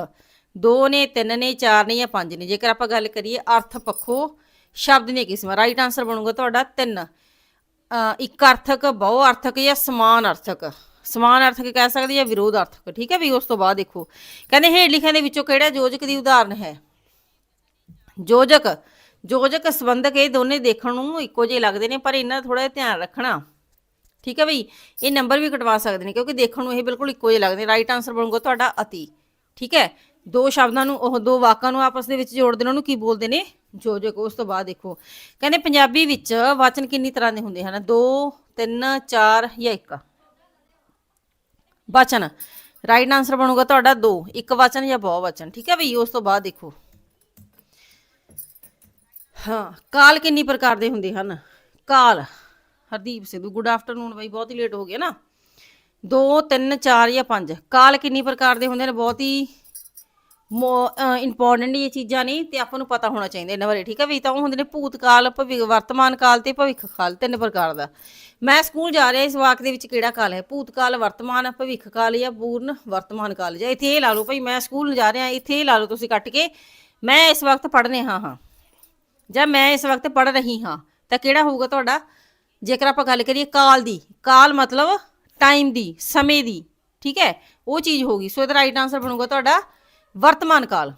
ਦੋ ਨੇ, ਤਿੰਨ ਨੇ, ਚਾਰ ਨੇ ਜਾਂ ਪੰਜ ਨੇ। ਜੇਕਰ ਆਪਾਂ ਗੱਲ ਕਰੀਏ ਅਰਥ ਪੱਖੋਂ ਸ਼ਬਦ ਦੀਆਂ ਕਿਸਮਾਂ ਰਾਈਟ ਆਨਸਰ ਬਣੂਗਾ ਤੁਹਾਡਾ ਤਿੰਨ। ਇੱਕ ਅਰਥਕ, ਬਹੁ ਅਰਥਕ ਜਾਂ ਸਮਾਨ ਅਰਥਕ। ਸਮਾਨ ਅਰਥਕ ਕਹਿ ਸਕਦੇ ਜਾਂ ਵਿਰੋਧ ਅਰਥਕ। ਠੀਕ ਹੈ ਵੀ ਉਸ ਤੋਂ ਬਾਅਦ ਦੇਖੋ। ਕਹਿੰਦੇ ਹੇਠ ਲਿਖਿਆਂ ਦੇ ਵਿੱਚੋਂ ਕਿਹੜਾ ਯੋਜਕ ਦੀ ਉਦਾਹਰਨ ਹੈ? ਯੋਜਕ। ਯੋਜਕ ਸੰਬੰਧਕ ਇਹ ਦੋਨੇ ਦੇਖਣ ਨੂੰ ਇੱਕੋ ਜਿਹੇ ਲੱਗਦੇ ਨੇ, ਪਰ ਇਹਨਾਂ ਦਾ ਥੋੜਾ ਧਿਆਨ ਰੱਖਣਾ। ਠੀਕ ਹੈ ਬਈ? ਇਹ ਨੰਬਰ ਵੀ ਕਟਵਾ ਸਕਦੇ ਨੇ, ਕਿਉਂਕਿ ਦੇਖਣ ਨੂੰ ਇਹ ਬਿਲਕੁਲ ਇੱਕੋ ਜਿਹੇ ਲੱਗਦੇ ਨੇ। ਰਾਈਟ ਆਨਸਰ ਬਣੂਗਾ ਤੁਹਾਡਾ ਅਤੀ। ਠੀਕ ਹੈ? ਦੋ ਸ਼ਬਦਾਂ ਨੂੰ, ਉਹ ਦੋ ਵਾਕਾਂ ਨੂੰ ਆਪਸ ਦੇ ਵਿੱਚ ਜੋੜਦੇ ਨੇ, ਉਹਨੂੰ ਕੀ ਬੋਲਦੇ ਨੇ? ਯੋਜਕ ਉਸ ਤੋਂ ਬਾਅਦ ਦੇਖੋ। ਕਹਿੰਦੇ ਪੰਜਾਬੀ ਵਿੱਚ ਵਚਨ ਕਿੰਨੀ ਤਰ੍ਹਾਂ ਦੇ ਹੁੰਦੇ ਹਨ? 2 3 4 ਜਾਂ 1 ਵਚਨ। ਰਾਈਟ ਆਨਸਰ ਬਣੂਗਾ ਤੁਹਾਡਾ 2 ਇੱਕ ਵਚਨ ਜਾਂ ਬਹੁ ਵਚਨ। ਠੀਕ ਹੈ ਬਈ? ਉਸ ਤੋਂ ਬਾਅਦ ਦੇਖੋ। ਹਾਂ, ਕਾਲ ਕਿੰਨੀ ਪ੍ਰਕਾਰ ਦੇ ਹੁੰਦੇ ਹਨ? ਕਾਲ। ਹਰਦੀਪ ਸਿੱਧੂ ਗੁੱਡ ਆਫਟਰਨੂਨ ਬਾਈ, ਬਹੁਤ ਹੀ ਲੇਟ ਹੋ ਗਿਆ ਨਾ। 2 3 4 ਜਾਂ 5 ਕਾਲ ਕਿੰਨੀ ਪ੍ਰਕਾਰ ਦੇ ਹੁੰਦੇ ਨੇ ਬਹੁਤ ਹੀ ਇੰਪੋਰਟੈਂਟ ਇਹ ਚੀਜ਼ਾਂ ਨੇ ਤੇ ਆਪਾਂ ਨੂੰ ਪਤਾ ਹੋਣਾ ਚਾਹੀਦਾ ਇਹਨਾਂ ਬਾਰੇ, ਠੀਕ ਹੈ ਵੀ ਤਾਂ ਉਹ ਹੁੰਦੇ ਨੇ ਭੂਤ ਕਾਲ ਭਵਿ, ਵਰਤਮਾਨ ਕਾਲ ਤੇ ਭਵਿੱਖ ਕਾਲ ਤਿੰਨ ਪ੍ਰਕਾਰ ਦਾ। ਮੈਂ ਸਕੂਲ ਜਾ ਰਿਹਾ, ਇਸ ਵਾਕ ਦੇ ਵਿੱਚ ਕਿਹੜਾ ਕਾਲ ਹੈ? ਭੂਤ ਕਾਲ ਵਰਤਮਾਨ ਭਵਿੱਖ ਕਾਲ ਜਾਂ ਪੂਰਨ ਵਰਤਮਾਨ ਕਾਲ? ਜਾਂ ਇੱਥੇ ਇਹ ਲਾ ਲਓ ਭਾਈ, ਮੈਂ ਸਕੂਲ ਜਾ ਰਿਹਾ, ਇੱਥੇ ਇਹ ਲਾ ਲਓ ਤੁਸੀਂ ਕੱਟ ਕੇ। ਮੈਂ ਇਸ ਵਕਤ ਪੜ੍ਹ ਰਿਹਾ ਹਾਂ। ਜਾਂ ਮੈਂ ਇਸ ਵਕਤ ਪੜ੍ਹ ਰਹੀ ਹਾਂ। ਤਾਂ ਕਿਹੜਾ ਹੋਊਗਾ ਤੁਹਾਡਾ? ਜੇਕਰ ਆਪਾਂ ਗੱਲ ਕਰੀਏ ਕਾਲ ਦੀ, ਕਾਲ ਮਤਲਬ ਟਾਈਮ ਦੀ, ਸਮੇਂ ਦੀ, ਠੀਕ ਹੈ? ਉਹ ਚੀਜ਼ ਹੋਗੀ ਸੋ ਇਹਦਾ ਰਾਈਟ ਆਨਸਰ ਬਣੂਗਾ ਤੁਹਾਡਾ ਵਰਤਮਾਨ ਕਾਲ।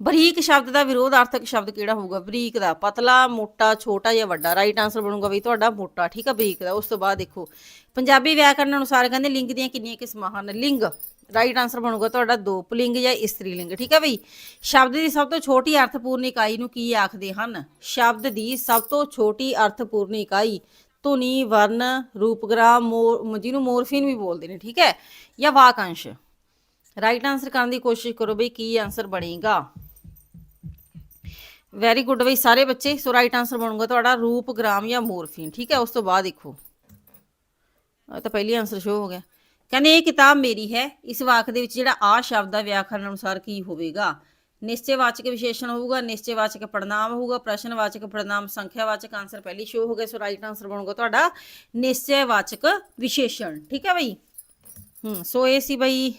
ਬਰੀਕ ਸ਼ਬਦ ਦਾ ਵਿਰੋਧ ਅਰਥਕ ਸ਼ਬਦ ਕਿਹੜਾ ਹੋਊਗਾ? ਬਰੀਕ ਦਾ, ਪਤਲਾ, ਮੋਟਾ, ਛੋਟਾ ਜਾਂ ਵੱਡਾ? ਰਾਈਟ ਆਨਸਰ ਬਣੂਗਾ ਵੀ ਤੁਹਾਡਾ ਮੋਟਾ, ਠੀਕ ਹੈ ਬਰੀਕ ਦਾ। ਉਸ ਤੋਂ ਬਾਅਦ ਦੇਖੋ, ਪੰਜਾਬੀ ਵਿਆਕਰਨ ਅਨੁਸਾਰ ਕਹਿੰਦੇ ਲਿੰਗ ਦੀਆਂ ਕਿੰਨੀਆਂ ਕਿਸਮਾਂ ਹਨ? ਲਿੰਗ ਰਾਈਟ ਆਨਸਰ ਬਣੂਗਾ ਤੁਹਾਡਾ ਦੋ ਪੁਲਿੰਗ ਜਾਂ ਇਸਤਰੀ ਲਿੰਗ, ਠੀਕ ਹੈ ਬਈ? ਸ਼ਬਦ ਦੀ ਸਭ ਤੋਂ ਛੋਟੀ ਅਰਥਪੂਰਨ ਇਕਾਈ ਨੂੰ ਕੀ ਆਖਦੇ ਹਨ? ਸ਼ਬਦ ਦੀ ਸਭ ਤੋਂ ਛੋਟੀ ਅਰਥਪੂਰਨ ਇਕਾਈ ਧੁਨੀ ਵਰਨ ਰੂਪਗ੍ਰਾਮ ਮੋਰ ਜਿਹਨੂੰ ਮੋਰਫੀਨ ਵੀ ਬੋਲਦੇ ਨੇ, ਠੀਕ ਹੈ? ਜਾਂ ਵਾਕਾਂਸ਼। ਰਾਈਟ ਆਨਸਰ ਕਰਨ ਦੀ ਕੋਸ਼ਿਸ਼ ਕਰੋ ਬਈ ਕੀ ਆਨਸਰ ਬਣੇਗਾ। ਵੈਰੀ ਗੁੱਡ ਬਈ ਸਾਰੇ ਬੱਚੇ ਸੋ ਰਾਈਟ ਆਨਸਰ ਬਣੂਗਾ ਤੁਹਾਡਾ ਰੂਪ, ਗ੍ਰਾਮ ਜਾਂ ਮੋਰਫੀਨ, ਠੀਕ ਹੈ, ਉਸ ਤੋਂ ਬਾਅਦ ਦੇਖੋ। ਤਾਂ ਪਹਿਲੀ ਆਨਸਰ ਸ਼ੋ ਹੋ ਗਿਆ। ਕਹਿੰਦੇ ਇਹ ਕਿਤਾਬ ਮੇਰੀ ਹੈ, ਇਸ ਵਾਕ ਦੇ ਵਿੱਚ ਜਿਹੜਾ ਆ ਸ਼ਬਦ ਦਾ ਵਿਆਕਰਨ ਅਨੁਸਾਰ ਕੀ ਹੋਵੇਗਾ? ਨਿਸ਼ਚੈਵਾਚਕ ਵਿਸ਼ੇਸ਼ਣ ਹੋਊਗਾ, ਨਿਸ਼ਚੈਵਾਚਕ ਪੜਨਾਮ ਹੋਊਗਾ, ਪ੍ਰਸ਼ਨਵਾਚਕ ਪੜਨਾਮ ਸੰਖਿਆਵਾਚਕ ਆਨਸਰ ਪਹਿਲੀ ਸ਼ੋ ਹੋ ਗਿਆ ਸੋ ਰਾਈਟ ਆਨਸਰ ਬਣੂਗਾ ਤੁਹਾਡਾ ਨਿਸ਼ਚੈਵਾਚਕ ਵਿਸ਼ੇਸ਼ਣ, ਠੀਕ ਹੈ ਬਈ? ਹੂੰ ਸੋ ਇਹ ਸੀ ਬਈ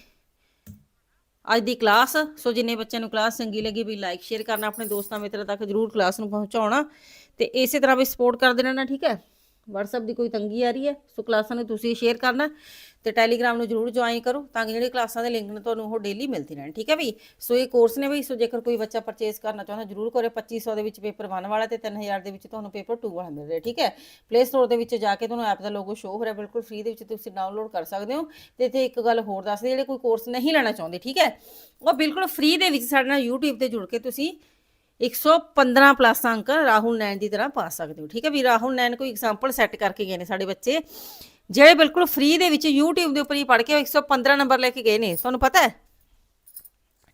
ਅੱਜ ਦੀ ਕਲਾਸ ਸੋ ਜਿੰਨੇ ਬੱਚਿਆਂ ਨੂੰ ਕਲਾਸ ਚੰਗੀ ਲੱਗੀ ਵੀ ਲਾਈਕ ਸ਼ੇਅਰ ਕਰਨਾ, ਆਪਣੇ ਦੋਸਤਾਂ ਮਿੱਤਰਾਂ ਤੱਕ ਜਰੂਰ ਕਲਾਸ ਨੂੰ ਪਹੁੰਚਾਉਣਾ। ਤੇ ਇਸੇ ਤਰ੍ਹਾਂ ਵੀ ਸਪੋਰਟ ਕਰਦੇ ਰਹਿਣਾ ਠੀਕ ਹੈ? WhatsApp ਦੀ ਕੋਈ ਤੰਗੀ ਆ ਰਹੀ ਹੈ, ਸੋ ਕਲਾਸਾਂ ਨੂੰ ਤੁਸੀਂ ਸ਼ੇਅਰ ਕਰਨਾ। ਤੇ ਟੈਲੀਗ੍ਰਾਮ ਨੂੰ ਜਰੂਰ ਜੁਆਇਨ ਕਰੋ ਤਾਂ ਕਿ ਜਿਹੜੇ ਕਲਾਸਾਂ ਦੇ ਲਿੰਕ ਨੇ ਤੁਹਾਨੂੰ ਉਹ ਡੇਲੀ ਮਿਲਦੀ ਰਹਿਣ, ਠੀਕ ਹੈ ਵੀ? ਸੋ ਇਹ ਕੋਰਸ ਨੇ ਵੀ ਸੋ ਜੇਕਰ ਕੋਈ ਬੱਚਾ ਪਰਚੇਸ ਕਰਨਾ ਚਾਹੁੰਦਾ, ਜਰੂਰ ਕਰੇ 2500 ਦੇ ਵਿੱਚ ਪੇਪਰ 1 ਵਾਲਾ ਤੇ 3000 ਦੇ ਵਿੱਚ ਤੁਹਾਨੂੰ ਪੇਪਰ 2 ਵਾਲਾ ਮਿਲ ਰਿਹਾ, ਠੀਕ ਹੈ? ਪਲੇ ਸਟੋਰ ਦੇ ਵਿੱਚ ਜਾ ਕੇ ਤੁਹਾਨੂੰ ਐਪ ਦਾ ਲੋਗੋ ਸ਼ੋ ਹੋ ਰਿਹਾ, ਬਿਲਕੁਲ ਫ੍ਰੀ ਦੇ ਵਿੱਚ ਤੁਸੀਂ ਡਾਊਨਲੋਡ ਕਰ ਸਕਦੇ ਹੋ। ਤੇ ਇੱਥੇ ਇੱਕ ਗੱਲ ਹੋਰ ਦੱਸਦੇ ਜਿਹੜੇ ਕੋਈ ਕੋਰਸ ਨਹੀਂ ਲੈਣਾ ਚਾਹੁੰਦੇ, ਠੀਕ ਹੈ? ਉਹ ਬਿਲਕੁਲ ਫ੍ਰੀ ਦੇ ਵਿੱਚ ਸਾਡੇ ਨਾਲ YouTube ਤੇ ਜੁੜ ਕੇ ਤੁਸੀਂ 115 ਪਲੱਸ ਅੰਕ ਰਾਹੁਲ ਨੈਣ ਦੀ ਤਰ੍ਹਾਂ ਪਾ ਸਕਦੇ ਹੋ, ਠੀਕ ਹੈ ਵੀ? ਰਾਹੁਲ ਨੈਣ ਕੋਈ ਐਗਜ਼ਾਮਪਲ ਸੈੱਟ ਕਰਕੇ ਗਏ ਨੇ ਸਾਡੇ ਬੱਚੇ। ਜਿਹੜੇ ਬਿਲਕੁਲ ਫ੍ਰੀ ਦੇ ਵਿੱਚ YouTube ਦੇ ਉੱਪਰ ਹੀ ਪੜ੍ਹ ਕੇ 115 ਨੰਬਰ ਲੈ ਕੇ ਗਏ ਨੇ, ਤੁਹਾਨੂੰ ਪਤਾ ਹੈ?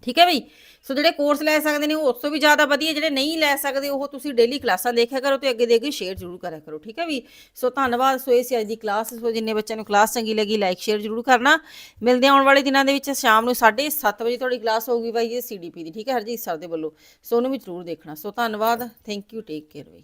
ਠੀਕ ਹੈ ਬਈ? ਸੋ ਜਿਹੜੇ ਕੋਰਸ ਲੈ ਸਕਦੇ ਨੇ, ਉਹ ਉਸ ਤੋਂ ਵੀ ਜ਼ਿਆਦਾ ਵਧੀਆ, ਜਿਹੜੇ ਨਹੀਂ ਲੈ ਸਕਦੇ, ਉਹ ਤੁਸੀਂ ਡੇਲੀ ਕਲਾਸਾਂ ਦੇਖਿਆ ਕਰੋ ਤੇ ਅੱਗੇ ਦੇ ਅੱਗੇ ਸ਼ੇਅਰ ਜ਼ਰੂਰ ਕਰਿਆ ਕਰੋ, ਠੀਕ ਹੈ ਵੀ ਸੋ ਧੰਨਵਾਦ ਸੋ ਇਹ ਸੀ ਅੱਜ ਦੀ ਕਲਾਸ ਸੋ ਜਿੰਨੇ ਬੱਚਿਆਂ ਨੂੰ ਕਲਾਸ ਚੰਗੀ ਲੱਗੀ ਲਾਈਕ ਸ਼ੇਅਰ ਜ਼ਰੂਰ ਕਰਨਾ। ਮਿਲਦੇ ਆਉਣ ਵਾਲੇ ਦਿਨਾਂ ਦੇ ਵਿੱਚ ਸ਼ਾਮ ਨੂੰ 7:30 ਵਜੇ ਤੁਹਾਡੀ ਕਲਾਸ ਹੋਊਗੀ ਬਾਈ ਇਹ ਸੀਡੀਪੀ ਦੀ, ਠੀਕ ਹੈ ਹਰਜੀਤ ਸਰ ਦੇ ਵੱਲੋਂ। ਸੋ ਉਹਨੂੰ ਵੀ ਜ਼ਰੂਰ ਦੇਖਣਾ। ਸੋ ਧੰਨਵਾਦ ਥੈਂਕ ਯੂ ਟੇਕ ਕੇਅਰ ਬਈ।